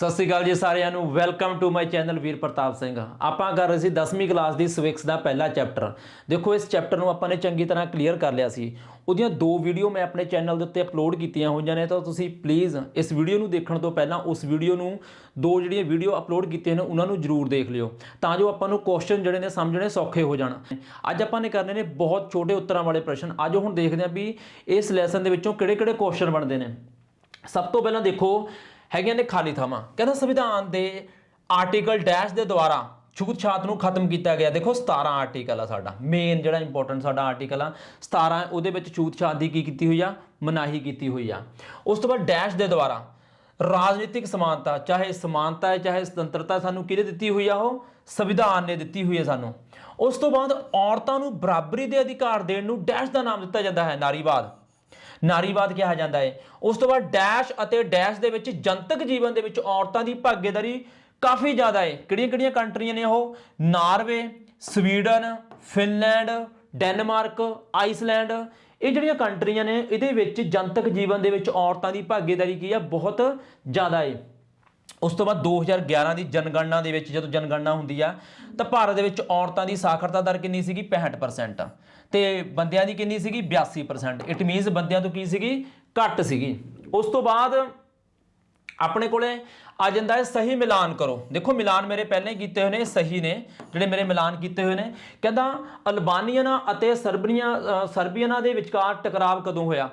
ਸਤਿ ਸ਼੍ਰੀ ਅਕਾਲ ਜੀ ਸਾਰਿਆਂ ਨੂੰ। Welcome to my channel Veer Pratap Singh. ਆਪਾਂ ਕਰ ਰਹੇ ਸੀ 10ਵੀਂ ਕਲਾਸ ਦੀ ਸਵਿਕਸ ਦਾ ਪਹਿਲਾ ਚੈਪਟਰ ਦੇਖੋ, ਇਸ ਚੈਪਟਰ ਨੂੰ ਆਪਾਂ ਨੇ ਚੰਗੀ ਤਰ੍ਹਾਂ ਕਲੀਅਰ ਕਰ ਲਿਆ ਸੀ। ਉਹਦੀਆਂ ਦੋ ਵੀਡੀਓ ਮੈਂ ਆਪਣੇ ਚੈਨਲ ਦੇ ਉੱਤੇ ਅਪਲੋਡ ਕੀਤੀਆਂ ਹੋਈਆਂ ਨੇ, ਤਾਂ ਤੁਸੀਂ ਪਲੀਜ਼ ਇਸ ਵੀਡੀਓ ਨੂੰ ਦੇਖਣ ਤੋਂ ਪਹਿਲਾਂ ਉਸ ਵੀਡੀਓ ਨੂੰ ਦੋ ਜਿਹੜੀਆਂ ਵੀਡੀਓ ਅਪਲੋਡ ਕੀਤੀਆਂ ਨੇ, ਉਹਨਾਂ ਨੂੰ ਜਰੂਰ ਦੇਖ ਲਿਓ। ਤਾਂ ਜੋ ਆਪਾਂ ਨੂੰ ਕੁਐਸਚਨ ਜਿਹੜੇ ਨੇ ਸਮਝਣੇ ਸੌਖੇ ਹੋ ਜਾਣ। ਅੱਜ ਆਪਾਂ ਨੇ ਕਰਨੇ ਨੇ ਬਹੁਤ ਛੋਟੇ ਉੱਤਰਾਂ ਵਾਲੇ ਪ੍ਰਸ਼ਨ। ਅੱਜ ਹੁਣ ਦੇਖਦੇ ਹਾਂ ਵੀ ਇਸ ਲੈਸਨ ਦੇ ਵਿੱਚੋਂ ਕਿਹੜੇ-ਕਿਹੜੇ ਕੁਐਸਚਨ ਬਣਦੇ ਨੇ। ਸਭ ਤੋਂ ਪਹਿਲਾਂ ਦੇਖੋ ਹੈਗੀਆਂ ਨੇ ਖਾਲੀ ਥਾਵਾਂ। ਕਹਿੰਦਾ ਸੰਵਿਧਾਨ ਦੇ ਆਰਟੀਕਲ ਡੈਸ਼ ਦੇ ਦੁਆਰਾ ਛੂਤ-ਛਾਤ ਨੂੰ ਖਤਮ ਕੀਤਾ ਗਿਆ। ਦੇਖੋ 17 ਆਰਟੀਕਲ ਆ ਸਾਡਾ। ਮੇਨ ਜਿਹੜਾ ਇੰਪੋਰਟੈਂਟ ਸਾਡਾ ਆਰਟੀਕਲ ਆ 17 ਉਹਦੇ ਵਿੱਚ ਛੂਤ-ਛਾਤ ਦੀ ਕੀ ਕੀਤੀ ਹੋਈ ਆ? ਮਨਾਹੀ ਕੀਤੀ ਹੋਈ ਆ। ਉਸ ਤੋਂ ਬਾਅਦ ਡੈਸ਼ ਦੇ ਦੁਆਰਾ ਰਾਜਨੀਤਿਕ ਸਮਾਨਤਾ, ਚਾਹੇ ਸਮਾਨਤਾ ਹੈ, ਚਾਹੇ ਸੁਤੰਤਰਤਾ ਸਾਨੂੰ ਕਿਹਨੇ ਦਿੱਤੀ ਹੋਈ ਆ ਉਹ? ਸੰਵਿਧਾਨ ਨੇ ਦਿੱਤੀ ਹੋਈ ਹੈ ਸਾਨੂੰ। ਉਸ ਤੋਂ ਬਾਅਦ ਔਰਤਾਂ ਨੂੰ ਬਰਾਬਰੀ ਦੇ ਅਧਿਕਾਰ ਦੇਣ ਨੂੰ ਡੈਸ਼ ਦਾ ਨਾਮ ਦਿੱਤਾ ਜਾਂਦਾ ਹੈ, ਨਾਰੀਵਾਦ। ਨਾਰੀਵਾਦ ਕਿਹਾ ਜਾਂਦਾ ਹੈ। ਉਸ ਤੋਂ ਬਾਅਦ ਡੈਸ਼ ਅਤੇ ਡੈਸ਼ ਦੇ ਵਿੱਚ ਜਨਤਕ ਜੀਵਨ ਦੇ ਵਿੱਚ ਔਰਤਾਂ ਦੀ ਭਾਗੀਦਾਰੀ ਕਾਫੀ ਜ਼ਿਆਦਾ ਹੈ। ਕਿਹੜੀਆਂ-ਕਿਹੜੀਆਂ ਕੰਟਰੀਆਂ ਨੇ ਉਹ? Norway, Sweden, Finland, Denmark, Iceland. ਇਹ ਜਿਹੜੀਆਂ ਕੰਟਰੀਆਂ ਨੇ, ਇਹਦੇ ਵਿੱਚ ਜਨਤਕ ਜੀਵਨ ਦੇ ਵਿੱਚ ਔਰਤਾਂ ਦੀ ਭਾਗੀਦਾਰੀ ਕੀ ਆ? ਬਹੁਤ ਜ਼ਿਆਦਾ ਹੈ। ਉਸ ਤੋਂ ਬਾਅਦ 2011 ਦੀ ਜਨਗਣਨਾ ਦੇ ਵਿੱਚ ਜਦੋਂ ਜਨਗਣਨਾ ਹੁੰਦੀ ਆ, ਤਾਂ ਭਾਰਤ ਦੇ ਵਿੱਚ ਔਰਤਾਂ ਦੀ ਸਾਖਰਤਾ ਦਰ ਕਿੰਨੀ ਸੀਗੀ? 65% ਤੇ ਬੰਦਿਆਂ ਦੀ ਕਿੰਨੀ ਸੀਗੀ? 82% ਇਟ ਮੀਨਸ ਬੰਦਿਆਂ ਤੋਂ ਕੀ ਸੀਗੀ? ਘੱਟ ਸੀਗੀ। ਉਸ ਤੋਂ ਬਾਅਦ ਆਪਣੇ ਕੋਲੇ ਆ ਜਾਂਦਾ ਹੈ ਸਹੀ ਮਿਲਾਨ ਕਰੋ। ਦੇਖੋ ਮਿਲਾਨ ਮੇਰੇ ਪਹਿਲਾਂ ਹੀ ਕੀਤੇ ਹੋਏ ਨੇ ਸਹੀ ਨੇ ਜਿਹੜੇ ਮੇਰੇ ਮਿਲਾਨ ਕੀਤੇ ਹੋਏ ਨੇ। ਕਹਿੰਦਾ ਅਲਬਾਨੀਅਨਾਂ ਅਤੇ ਸਰਬਨੀਆ ਅ, ਸਰਬੀਅਨਾਂ ਦੇ ਵਿਚਕਾਰ ਟਕਰਾਵ ਕਦੋਂ ਹੋਇਆ?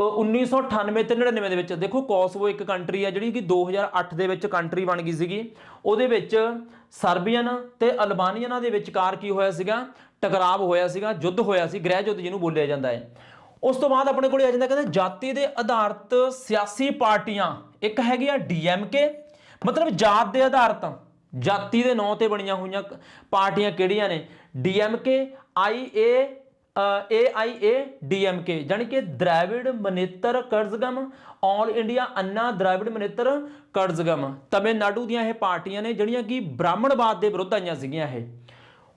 ਅ, 1998 ਤੇ 99 ਦੇ ਵਿੱਚ। ਦੇਖੋ ਕੋਸਵੋ ਇੱਕ ਕੰਟਰੀ ਹੈ ਜਿਹੜੀ ਕਿ 2008 ਦੇ ਵਿੱਚ ਕੰਟਰੀ ਬਣ ਗਈ ਸੀਗੀ। ਉਹਦੇ ਵਿੱਚ ਸਰਬੀਅਨ ਤੇ ਅਲਬਾਨੀਅਨਾਂ ਦੇ ਵਿਚਕਾਰ ਕੀ ਹੋਇਆ ਸੀਗਾ? ਟਕਰਾਵ ਹੋਇਆ ਸੀਗਾ, ਯੁੱਧ ਹੋਇਆ ਸੀ, ਗ੍ਰਹਿ ਯੁੱਧ ਜਿਹਨੂੰ ਬੋਲਿਆ ਜਾਂਦਾ ਹੈ। ਉਸ ਤੋਂ ਬਾਅਦ ਆਪਣੇ ਕੋਲੇ ਆ ਜਾਂਦਾ, ਕਹਿੰਦਾ ਜਾਤੀ ਦੇ ਆਧਾਰਿਤ ਸਿਆਸੀ ਪਾਰਟੀਆਂ, ਇੱਕ ਹੈਗੀ ਆ ਡੀਐਮਕੇ ਮਤਲਬ ਜਾਤ ਦੇ ਆਧਾਰਿਤ, ਜਾਤੀ ਦੇ ਨਾਂ ਤੇ ਬਣੀਆਂ ਹੋਈਆਂ ਕ- ਪਾਰਟੀਆਂ ਕਿਹੜੀਆਂ ਨੇ? ਡੀਐਮਕੇ ਆਈਏ ਏਆਈਏ ਡੀਐਮਕੇ ਜਾਨੀ ਕਿ ਦ੍ਰਾਵਿੜ ਮਨੇਤਰ ਕਰਜ਼ਗਮ, ਆਲ ਇੰਡੀਆ ਅੰਨਾ ਦ੍ਰਾਵਿੜ ਮਨੇਤਰ ਕਰਜ਼ਗਮ। ਤਮਿਲਨਾਡੂ ਦੀਆਂ ਇਹ ਪਾਰਟੀਆਂ ਨੇ, ਜਿਹੜੀਆਂ ਕਿ ਬ੍ਰਾਹਮਣਵਾਦ ਦੇ ਵਿਰੁੱਧ ਆਈਆਂ ਸੀਗੀਆਂ ਇਹ।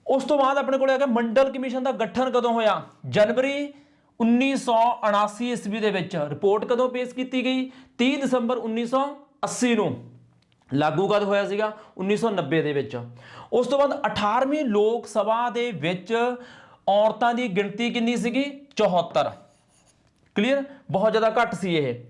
ਉਸ ਤੋਂ ਬਾਅਦ ਆਪਣੇ ਕੋਲ ਆ ਗਿਆ ਮੰਡਲ ਕਮਿਸ਼ਨ ਦਾ ਗਠਨ ਕਦੋਂ ਹੋਇਆ? ਜਨਵਰੀ 1979 ਈਸਵੀ ਦੇ ਵਿੱਚ। ਰਿਪੋਰਟ ਕਦੋਂ ਪੇਸ਼ ਕੀਤੀ ਗਈ? 30 ਦਸੰਬਰ 1980 ਨੂੰ। ਲਾਗੂ ਕਦ ਹੋਇਆ ਸੀਗਾ? 1990 ਦੇ ਵਿੱਚ। ਉਸ ਤੋਂ ਬਾਅਦ 18ਵੀਂ ਲੋਕ ਸਭਾ ਦੇ ਵਿੱਚ ਔਰਤਾਂ ਦੀ ਗਿਣਤੀ ਕਿੰਨੀ ਸੀਗੀ? 74 ਕਲੀਅਰ? ਬਹੁਤ ਜ਼ਿਆਦਾ ਘੱਟ ਸੀ ਇਹ।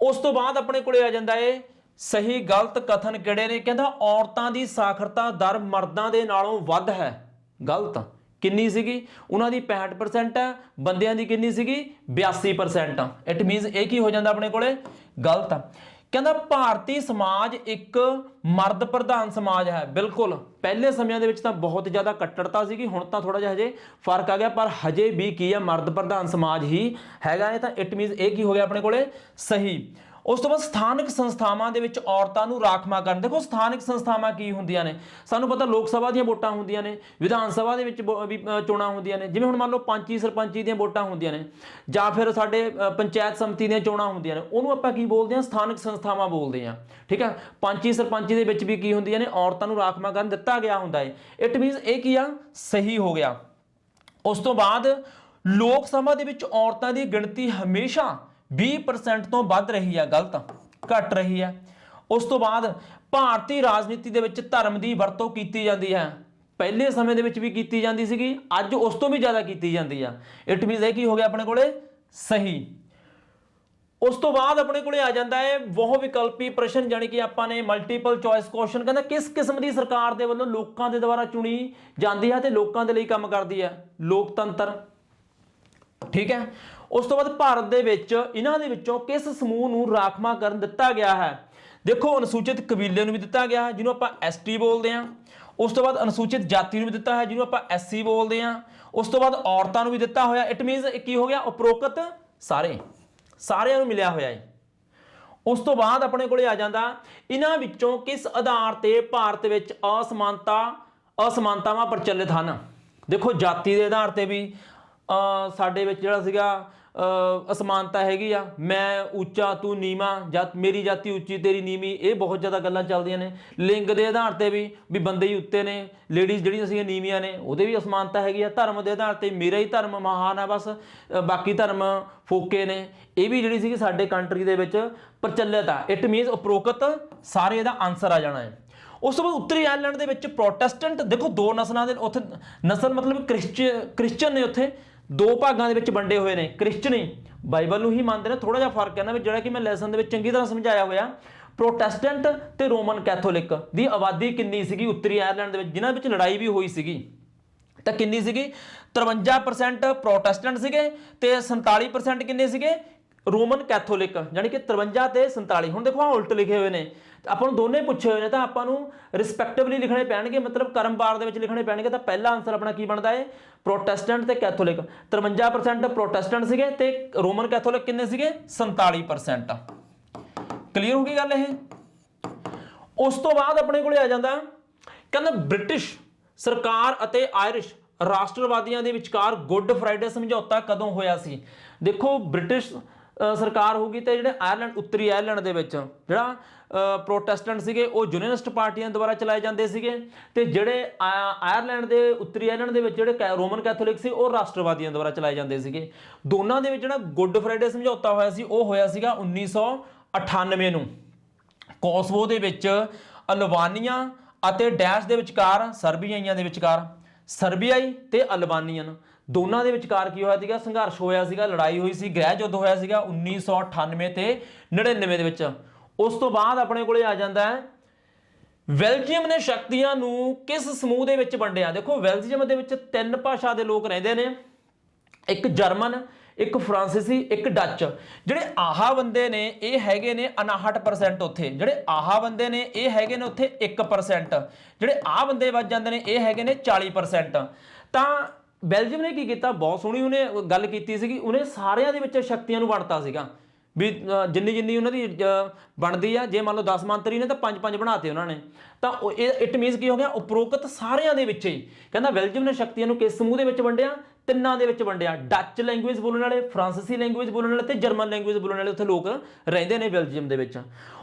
ਉਸ ਤੋਂ ਬਾਅਦ ਆਪਣੇ ਕੋਲੇ ਆ ਜਾਂਦਾ ਏ ਸਹੀ ਗਲਤ ਕਥਨ ਕਿਹੜੇ ਨੇ? ਕਹਿੰਦਾ ਔਰਤਾਂ ਦੀ ਸਾਖਰਤਾ ਦਰ ਮਰਦਾਂ ਦੇ ਨਾਲੋਂ ਵੱਧ ਹੈ। ਗਲਤ। ਕਿੰਨੀ ਸੀਗੀ? ਉਹਨਾਂ ਦੀ 65% ਹੈ, ਬੰਦਿਆਂ ਦੀ ਕਿੰਨੀ ਸੀਗੀ? 82% ਇਟ ਮੀਨਸ ਇਹ ਕੀ ਹੋ ਜਾਂਦਾ ਆਪਣੇ ਕੋਲੇ? ਗਲਤ। ਕਹਿੰਦਾ ਭਾਰਤੀ ਸਮਾਜ ਇੱਕ ਮਰਦ ਪ੍ਰਧਾਨ ਸਮਾਜ ਹੈ। ਬਿਲਕੁਲ। ਪਹਿਲੇ ਸਮਿਆਂ ਦੇ ਵਿੱਚ ਤਾਂ ਬਹੁਤ ਜ਼ਿਆਦਾ ਕੱਟੜਤਾ ਸੀਗੀ, ਹੁਣ ਤਾਂ ਥੋੜਾ ਜਿਹਾ ਹਜੇ ਫ਼ਰਕ ਆ ਗਿਆ, ਪਰ ਹਜੇ ਵੀ ਕੀ ਹੈ, ਮਰਦ ਪ੍ਰਧਾਨ ਸਮਾਜ ਹੀ ਹੈਗਾ ਇਹ ਤਾਂ ਇਟ ਮੀਨਸ ਇਹ ਕੀ ਹੋ ਗਿਆ ਆਪਣੇ ਕੋਲੇ? ਸਹੀ। ਉਸ ਤੋਂ ਬਾਅਦ ਸਥਾਨਕ ਸੰਸਥਾਵਾਂ ਦੇ ਵਿੱਚ ਔਰਤਾਂ ਨੂੰ ਰਾਖਵਾਂ ਕਰਨ। ਦੇਖੋ ਸਥਾਨਕ ਸੰਸਥਾਵਾਂ ਕੀ ਹੁੰਦੀਆਂ ਨੇ? ਸਾਨੂੰ ਪਤਾ ਲੋਕ ਸਭਾ ਦੀਆਂ ਵੋਟਾਂ ਹੁੰਦੀਆਂ ਨੇ, ਵਿਧਾਨ ਸਭਾ ਦੇ ਵਿੱਚ ਵੋ- ਵੀ ਚੋਣਾਂ ਹੁੰਦੀਆਂ ਨੇ। ਜਿਵੇਂ ਹੁਣ ਮੰਨ ਲਓ ਪੰਚੀ ਸਰਪੰਚੀ ਦੀਆਂ ਵੋਟਾਂ ਹੁੰਦੀਆਂ ਨੇ, ਜਾਂ ਫਿਰ ਸਾਡੇ ਪੰਚਾਇਤ ਸਮਿਤੀ ਦੀਆਂ ਚੋਣਾਂ ਹੁੰਦੀਆਂ ਨੇ, ਉਹਨੂੰ ਆਪਾਂ ਕੀ ਬੋਲਦੇ ਹਾਂ? ਸਥਾਨਕ ਸੰਸਥਾਵਾਂ ਬੋਲਦੇ ਹਾਂ। ਠੀਕ ਹੈ? ਪੰਚੀ ਸਰਪੰਚੀ ਦੇ ਵਿੱਚ ਵੀ ਕੀ ਹੁੰਦੀਆਂ ਨੇ? ਔਰਤਾਂ ਨੂੰ ਰਾਖਵਾਂ ਕਰਨ ਦਿੱਤਾ ਗਿਆ ਹੁੰਦਾ ਹੈ। ਇਟ ਮੀਨਸ ਇਹ ਕੀ ਆ? ਸਹੀ ਹੋ ਗਿਆ। ਉਸ ਤੋਂ ਬਾਅਦ ਲੋਕ ਸਭਾ ਦੇ ਵਿੱਚ ਔਰਤਾਂ ਦੀ ਗਿਣਤੀ ਹਮੇਸ਼ਾ 20% ਤੋਂ ਵੱਧ ਰਹੀ ਹੈ ਗਲਤ ਘਟ ਰਹੀ ਹੈ ਉਸ ਤੋਂ ਬਾਅਦ ਭਾਰਤੀ ਰਾਜਨੀਤੀ ਦੇ ਵਿੱਚ ਧਰਮ ਦੀ ਵਰਤੋਂ ਕੀਤੀ ਜਾਂਦੀ ਹੈ। ਪਹਿਲੇ ਸਮੇਂ ਦੇ ਵਿੱਚ ਵੀ ਕੀਤੀ ਜਾਂਦੀ ਸੀਗੀ, ਅੱਜ ਉਸ ਤੋਂ ਵੀ ਜ਼ਿਆਦਾ ਕੀਤੀ ਜਾਂਦੀ ਆ। ਇਟ ਮੀਨਸ ਇਹ ਕੀ ਹੋ ਗਿਆ ਆਪਣੇ ਕੋਲੇ? ਸਹੀ। ਉਸ ਤੋਂ ਬਾਅਦ ਆਪਣੇ ਕੋਲੇ ਆ ਜਾਂਦਾ ਹੈ ਬਹੁ ਵਿਕਲਪੀ ਪ੍ਰਸ਼ਨ ਜਾਨੀ ਕਿ ਆਪਾਂ ਨੇ ਮਲਟੀਪਲ ਚੋਇਸ ਕੁਐਸਚਨ ਕਹਿੰਦਾ ਕਿਸ ਕਿਸਮ ਦੀ ਸਰਕਾਰ ਦੇ ਵੱਲੋਂ ਲੋਕਾਂ ਦੇ ਦੁਆਰਾ ਚੁਣੀ ਜਾਂਦੀ ਹੈ ਤੇ ਲੋਕਾਂ ਦੇ ਲਈ ਕੰਮ ਕਰਦੀ ਹੈ? ਲੋਕਤੰਤਰ। ਠੀਕ ਹੈ? ਉਸ ਤੋਂ ਬਾਅਦ ਭਾਰਤ ਦੇ ਵਿੱਚ ਇਹਨਾਂ ਦੇ ਵਿੱਚੋਂ ਕਿਸ ਸਮੂਹ ਨੂੰ ਰਾਖਵਾਂ ਕਰਨ ਦਿੱਤਾ ਗਿਆ ਹੈ? ਦੇਖੋ, ਅਨੁਸੂਚਿਤ ਕਬੀਲੇ ਨੂੰ ਵੀ ਦਿੱਤਾ ਗਿਆ ਹੈ ਜਿਹਨੂੰ ਆਪਾਂ ਐਸਟੀ ਬੋਲਦੇ ਹਾਂ। ਉਸ ਤੋਂ ਬਾਅਦ ਅਨੁਸੂਚਿਤ ਜਾਤੀ ਨੂੰ ਵੀ ਦਿੱਤਾ ਹੈ, ਜਿਹਨੂੰ ਆਪਾਂ ਐਸਸੀ ਬੋਲਦੇ ਹਾਂ। ਉਸ ਤੋਂ ਬਾਅਦ ਔਰਤਾਂ ਨੂੰ ਵੀ ਦਿੱਤਾ ਹੋਇਆ। ਇਟ ਮੀਨਸ ਕੀ ਹੋ ਗਿਆ? ਉਪਰੋਕਤ ਸਾਰੇ, ਸਾਰਿਆਂ ਨੂੰ ਮਿਲਿਆ ਹੋਇਆ ਹੈ। ਉਸ ਤੋਂ ਬਾਅਦ ਆਪਣੇ ਕੋਲੇ ਆ ਜਾਂਦਾ, ਇਹਨਾਂ ਵਿੱਚੋਂ ਕਿਸ ਆਧਾਰ ਤੇ ਭਾਰਤ ਵਿੱਚ ਅਸਮਾਨਤਾ, ਅਸਮਾਨਤਾਵਾਂ ਪ੍ਰਚਲਿਤ ਹਨ? ਦੇਖੋ, ਜਾਤੀ ਦੇ ਆਧਾਰ ਤੇ ਵੀ ਸਾਡੇ ਵਿੱਚ ਜਿਹੜਾ ਸੀਗਾ ਅਸਮਾਨਤਾ ਹੈਗੀ ਆ। ਮੈਂ ਉੱਚਾ, ਤੂੰ ਨੀਵਾ, ਜਾਂ ਮੇਰੀ ਜਾਤੀ ਉੱਚੀ, ਤੇਰੀ ਨੀਵੀਂ, ਇਹ ਬਹੁਤ ਜ਼ਿਆਦਾ ਗੱਲਾਂ ਚੱਲਦੀਆਂ ਨੇ। ਲਿੰਗ ਦੇ ਆਧਾਰ ਤੇ ਵੀ ਵੀ ਬੰਦੇ ਹੀ ਉੱਤੇ ਨੇ ਲੇਡੀਜ਼ ਜਿਹੜੀਆਂ ਸੀਗੀਆਂ ਨੀਵੀਆਂ ਨੇ, ਉਹਦੇ ਵੀ ਅਸਮਾਨਤਾ ਹੈਗੀ ਆ। ਧਰਮ ਦੇ ਆਧਾਰ ਤੇ ਮੇਰਾ ਹੀ ਧਰਮ ਮਹਾਨ ਆ ਬਸ ਬਾਕੀ ਧਰਮ ਫੋਕੇ ਨੇ। ਇਹ ਵੀ ਜਿਹੜੀ ਸੀਗੀ ਸਾਡੇ ਕੰਟਰੀ ਦੇ ਵਿੱਚ ਪ੍ਰਚਲਿਤ ਆ। ਇਟ ਮੀਨਸ ਉਪਰੋਕਤ ਸਾਰੇ ਇਹਦਾ ਆਨਸਰ ਆ ਜਾਣਾ ਹੈ। ਉਸ ਤੋਂ ਬਾਅਦ ਉੱਤਰੀ ਆਇਰਲੈਂਡ ਦੇ ਵਿੱਚ ਪ੍ਰੋਟੈਸਟੈਂਟ ਦੇਖੋ ਦੋ ਨਸਲਾਂ ਦੇ ਉੱਥੇ, ਨਸਲ ਮਤਲਬ ਕ੍ਰਿਸਚੀਅਨ ਕ੍ਰਿਸਚੀਅਨ ਨੇ ਉੱਥੇ। ਦੋ ਭਾਗਾਂ ਦੇ ਵਿੱਚ ਵੰਡੇ ਹੋਏ ਨੇ ਕ੍ਰਿਸਚੀਅਨ ਬਾਈਬਲ ਨੂੰ ਹੀ ਮੰਨਦੇ ਨੇ ਥੋੜਾ ਜਿਹਾ ਫ਼ਰਕ ਹੈ ਨਾ ਜਿਹੜਾ ਕਿ ਮੈਂ ਲੈਸਨ ਦੇ ਵਿੱਚ ਚੰਗੀ ਤਰ੍ਹਾਂ ਸਮਝਾਇਆ ਹੋਇਆ। ਪ੍ਰੋਟੈਸਟੈਂਟ ਤੇ ਰੋਮਨ ਕੈਥੋਲਿਕ ਦੀ ਆਬਾਦੀ ਕਿੰਨੀ ਸੀਗੀ ਉੱਤਰੀ ਆਇਰਲੈਂਡ ਦੇ ਵਿੱਚ, ਜਿਨ੍ਹਾਂ ਵਿੱਚ ਲੜਾਈ ਵੀ ਹੋਈ ਸੀਗੀ। ਤਾਂ ਕਿੰਨੀ ਸੀਗੀ? 53% ਪ੍ਰੋਟੈਸਟੈਂਟ ਸੀਗੇ ਤੇ 47% ਕਿੰਨੇ ਸੀਗੇ? ਰੋਮਨ ਕੈਥੋਲਿਕ ਯਾਨੀ ਕਿ 53 ਤੇ 47 ਹੁਣ ਦੇਖੋ ਆ ਉਲਟ ਲਿਖੇ ਹੋਏ ਨੇ। ਆਪਾਂ ਨੂੰ ਦੋਨੇ ਪੁੱਛੇ ਹੋਏ ਨੇ, ਤਾਂ ਆਪਾਂ ਨੂੰ ਰਿਸਪੈਕਟਿਵਲੀ ਲਿਖਣੇ ਪੈਣਗੇ। ਮਤਲਬ ਕਰਮਵਾਰ ਦੇ ਵਿੱਚ ਲਿਖਣੇ ਪੈਣਗੇ, ਤਾਂ ਪਹਿਲਾ ਆਨਸਰ ਆਪਣਾ ਕੀ ਬਣਦਾ ਹੈ? ਪ੍ਰੋਟੈਸਟੈਂਟ ਤੇ ਕੈਥੋਲਿਕ। 53% ਪ੍ਰੋਟੈਸਟੈਂਟ ਸੀਗੇ ਤੇ ਰੋਮਨ ਕੈਥੋਲਿਕ ਕਿੰਨੇ ਸੀਗੇ? 47% ਕਲੀਅਰ ਹੋ ਗਈ ਗੱਲ ਇਹ? ਉਸ ਤੋਂ ਬਾਅਦ ਆਪਣੇ ਕੋਲੇ ਆ ਜਾਂਦਾ, ਕਹਿੰਦਾ ਬ੍ਰਿਟਿਸ਼ ਸਰਕਾਰ ਅਤੇ ਆਇਰਿਸ਼ ਰਾਸ਼ਟਰਵਾਦੀਆਂ ਦੇ ਵਿਚਕਾਰ ਗੁੱਡ ਫਰਾਈਡੇ ਸਮਝੌਤਾ ਕਦੋਂ ਹੋਇਆ ਸੀ? ਦੇਖੋ, ਬ੍ਰਿਟਿਸ਼ ਸਰਕਾਰ ਹੋਊਗੀ ਤੇ ਜਿਹੜੇ ਆਇਰਲੈਂਡ, ਉੱਤਰੀ ਆਇਰਲੈਂਡ ਦੇ ਵਿੱਚ ਜਿਹੜਾ ਪ੍ਰੋਟੈਸਟੈਂਟ ਸੀਗੇ, ਉਹ ਯੂਨੀਅਨਿਸਟ ਪਾਰਟੀਆਂ ਦੁਆਰਾ ਚਲਾਏ ਜਾਂਦੇ ਸੀਗੇ ਤੇ ਜਿਹੜੇ ਆ- ਆਇਰਲੈਂਡ ਦੇ, ਉੱਤਰੀ ਆਇਰਲੈਂਡ ਦੇ ਵਿੱਚ ਜਿਹੜੇ ਕੈ- ਰੋਮਨ ਕੈਥੋਲਿਕ ਸੀ, ਉਹ ਰਾਸ਼ਟਰਵਾਦੀਆਂ ਦੁਆਰਾ ਚਲਾਏ ਜਾਂਦੇ ਸੀਗੇ। ਦੋਨਾਂ ਦੇ ਵਿੱਚ ਜਿਹੜਾ ਗੁੱਡ ਫਰਾਈਡੇ ਸਮਝੌਤਾ ਹੋਇਆ ਸੀ, ਉਹ ਹੋਇਆ ਸੀਗਾ 1998 ਨੂੰ। ਕੋਸਵੋ ਦੇ ਵਿੱਚ ਅਲਬਾਨੀਆ ਅਤੇ ਡੈਸ਼ ਦੇ ਵਿਚਕਾਰ ਸਰਬੀਆਈਆਂ ਦੇ ਵਿਚਕਾਰ ਸਰਬੀਆਈ ਤੇ ਅਲਬਾਨੀਅਨ ਦੋਨਾਂ ਦੇ ਵਿਚਕਾਰ ਕੀ ਹੋਇਆ ਸੀਗਾ? ਸੰਘਰਸ਼ ਹੋਇਆ ਸੀਗਾ, ਲੜਾਈ ਹੋਈ ਸੀ, ਗ੍ਰਹਿ ਯੁੱਧ ਹੋਇਆ ਸੀਗਾ 1998 ਤੇ 99 ਦੇ ਵਿੱਚ। ਉਸ ਤੋਂ ਬਾਅਦ ਆਪਣੇ ਕੋਲੇ ਆ ਜਾਂਦਾ ਹੈ ਬੈਲਜੀਅਮ ਨੇ ਸ਼ਕਤੀਆਂ ਨੂੰ ਕਿਸ ਸਮੂਹ ਦੇ ਵਿੱਚ ਵੰਡਿਆ? ਦੇਖੋ ਬੈਲਜੀਅਮ ਦੇ ਵਿੱਚ ਤਿੰਨ ਭਾਸ਼ਾ ਦੇ ਲੋਕ ਰਹਿੰਦੇ ਨੇ। ਇੱਕ ਜਰਮਨ, ਇੱਕ ਫ੍ਰਾਂਸੀਸੀ, ਇੱਕ ਡੱਚ। ਜਿਹੜੇ ਆਹਾ ਬੰਦੇ ਨੇ, ਇਹ ਹੈਗੇ ਨੇ 59% ਉੱਥੇ। ਜਿਹੜੇ ਆਹਾ ਬੰਦੇ ਨੇ, ਇਹ ਹੈਗੇ ਨੇ ਉੱਥੇ 1% ਜਿਹੜੇ ਆਹ ਬੰਦੇ ਵੱਜ ਜਾਂਦੇ ਨੇ, ਇਹ ਹੈਗੇ ਨੇ 40% ਤਾਂ ਬੈਲਜੀਅਮ ਨੇ ਕੀ ਕੀਤਾ? ਬਹੁਤ ਸੋਹਣੀ ਉਹਨੇ ਗੱਲ ਕੀਤੀ ਸੀਗੀ। ਉਹਨੇ ਸਾਰਿਆਂ ਦੇ ਵਿੱਚ ਸ਼ਕਤੀਆਂ ਨੂੰ ਵੰਡਤਾ ਸੀਗਾ। ਵੀ ਜਿੰਨੀ ਜਿੰਨੀ ਉਹਨਾਂ ਦੀ ਬਣਦੀ ਆ, ਜੇ ਮੰਨ ਲਓ 10 ਮੰਤਰੀ ਨੇ ਤਾਂ 5-5 ਬਣਾਤੇ ਉਹਨਾਂ ਨੇ। ਤਾਂ ਇਹ ਇਟ ਮੀਨਸ ਕੀ ਹੋ ਗਿਆ? ਉਪਰੋਕਤ ਸਾਰਿਆਂ ਦੇ ਵਿੱਚ ਹੀ। ਕਹਿੰਦਾ ਬੈਲਜੀਅਮ ਨੇ ਸ਼ਕਤੀਆਂ ਨੂੰ ਕਿਸ ਸਮੂਹ ਦੇ ਵਿੱਚ ਵੰਡਿਆ? ਤਿੰਨਾਂ ਦੇ ਵਿੱਚ ਵੰਡਿਆ। ਡੱਚ ਲੈਂਗੁਏਜ ਬੋਲਣ ਵਾਲੇ, ਫ੍ਰਾਂਸੀਸੀ ਲੈਂਗੁਏਜ ਬੋਲਣ ਵਾਲੇ ਤੇ ਜਰਮਨ ਲੈਂਗੁਏਜ ਬੋਲਣ ਵਾਲੇ ਉੱਥੇ ਲੋਕ ਰਹਿੰਦੇ ਨੇ ਬੈਲਜੀਅਮ ਦੇ ਵਿੱਚ।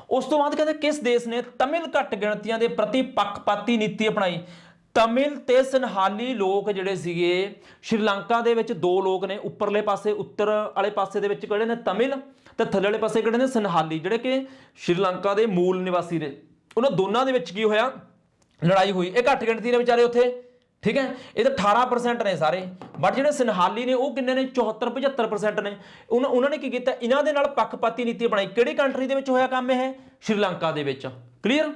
ਉਸ ਤੋਂ ਬਾਅਦ ਕਹਿੰਦਾ ਕਿਸ ਦੇਸ਼ ਨੇ ਤਮਿਲ ਘੱਟ ਗਿਣਤੀਆਂ ਦੇ ਪ੍ਰਤੀ ਪੱਖਪਾਤੀ ਨੀਤੀ ਅਪਣਾਈ? ਤਮਿਲ ਤੇ ਸਨਹਾਲੀ ਲੋਕ ਜਿਹੜੇ ਸੀਗੇ, ਸ਼੍ਰੀਲੰਕਾ ਦੇ ਵਿੱਚ ਦੋ ਲੋਕ ਨੇ, ਉੱਪਰਲੇ ਪਾਸੇ, ਉੱਤਰ ਵਾਲੇ ਪਾਸੇ ਦੇ ਵਿੱਚ ਕਿਹੜੇ ਨੇ? ਤਮਿਲ ਤੇ ਥੱਲੇ ਵਾਲੇ ਪਾਸੇ ਕਿਹੜੇ ਨੇ? ਸਨਹਾਲੀ, ਜਿਹੜੇ ਕਿ ਸ਼੍ਰੀਲੰਕਾ ਦੇ ਮੂਲ ਨਿਵਾਸੀ ਨੇ। ਉਹਨਾਂ ਦੋਨਾਂ ਦੇ ਵਿੱਚ ਕੀ ਹੋਇਆ? ਲੜਾਈ ਹੋਈ। ਇਹ ਘੱਟ ਗਿਣਤੀ ਨੇ ਵਿਚਾਰੇ ਉੱਥੇ, ਠੀਕ ਹੈ? ਇਹ ਤਾਂ 18% ਨੇ ਸਾਰੇ। ਬਟ ਜਿਹੜੇ ਸੰਹਾਲੀ ਨੇ, ਉਹ ਕਿੰਨੇ ਨੇ? 74 75% ਨੇ। ਉਹਨਾਂ ਉਹਨਾਂ ਨੇ ਕੀ ਕੀਤਾ? ਇਹਨਾਂ ਦੇ ਨਾਲ ਪੱਖਪਾਤੀ ਨੀਤੀ ਬਣਾਈ। ਕਿਹੜੀ ਕੰਟਰੀ ਦੇ ਵਿੱਚ ਹੋਇਆ ਕੰਮ ਇਹ? ਸ਼੍ਰੀਲੰਕਾ ਦੇ ਵਿੱਚ। ਕਲੀਅਰ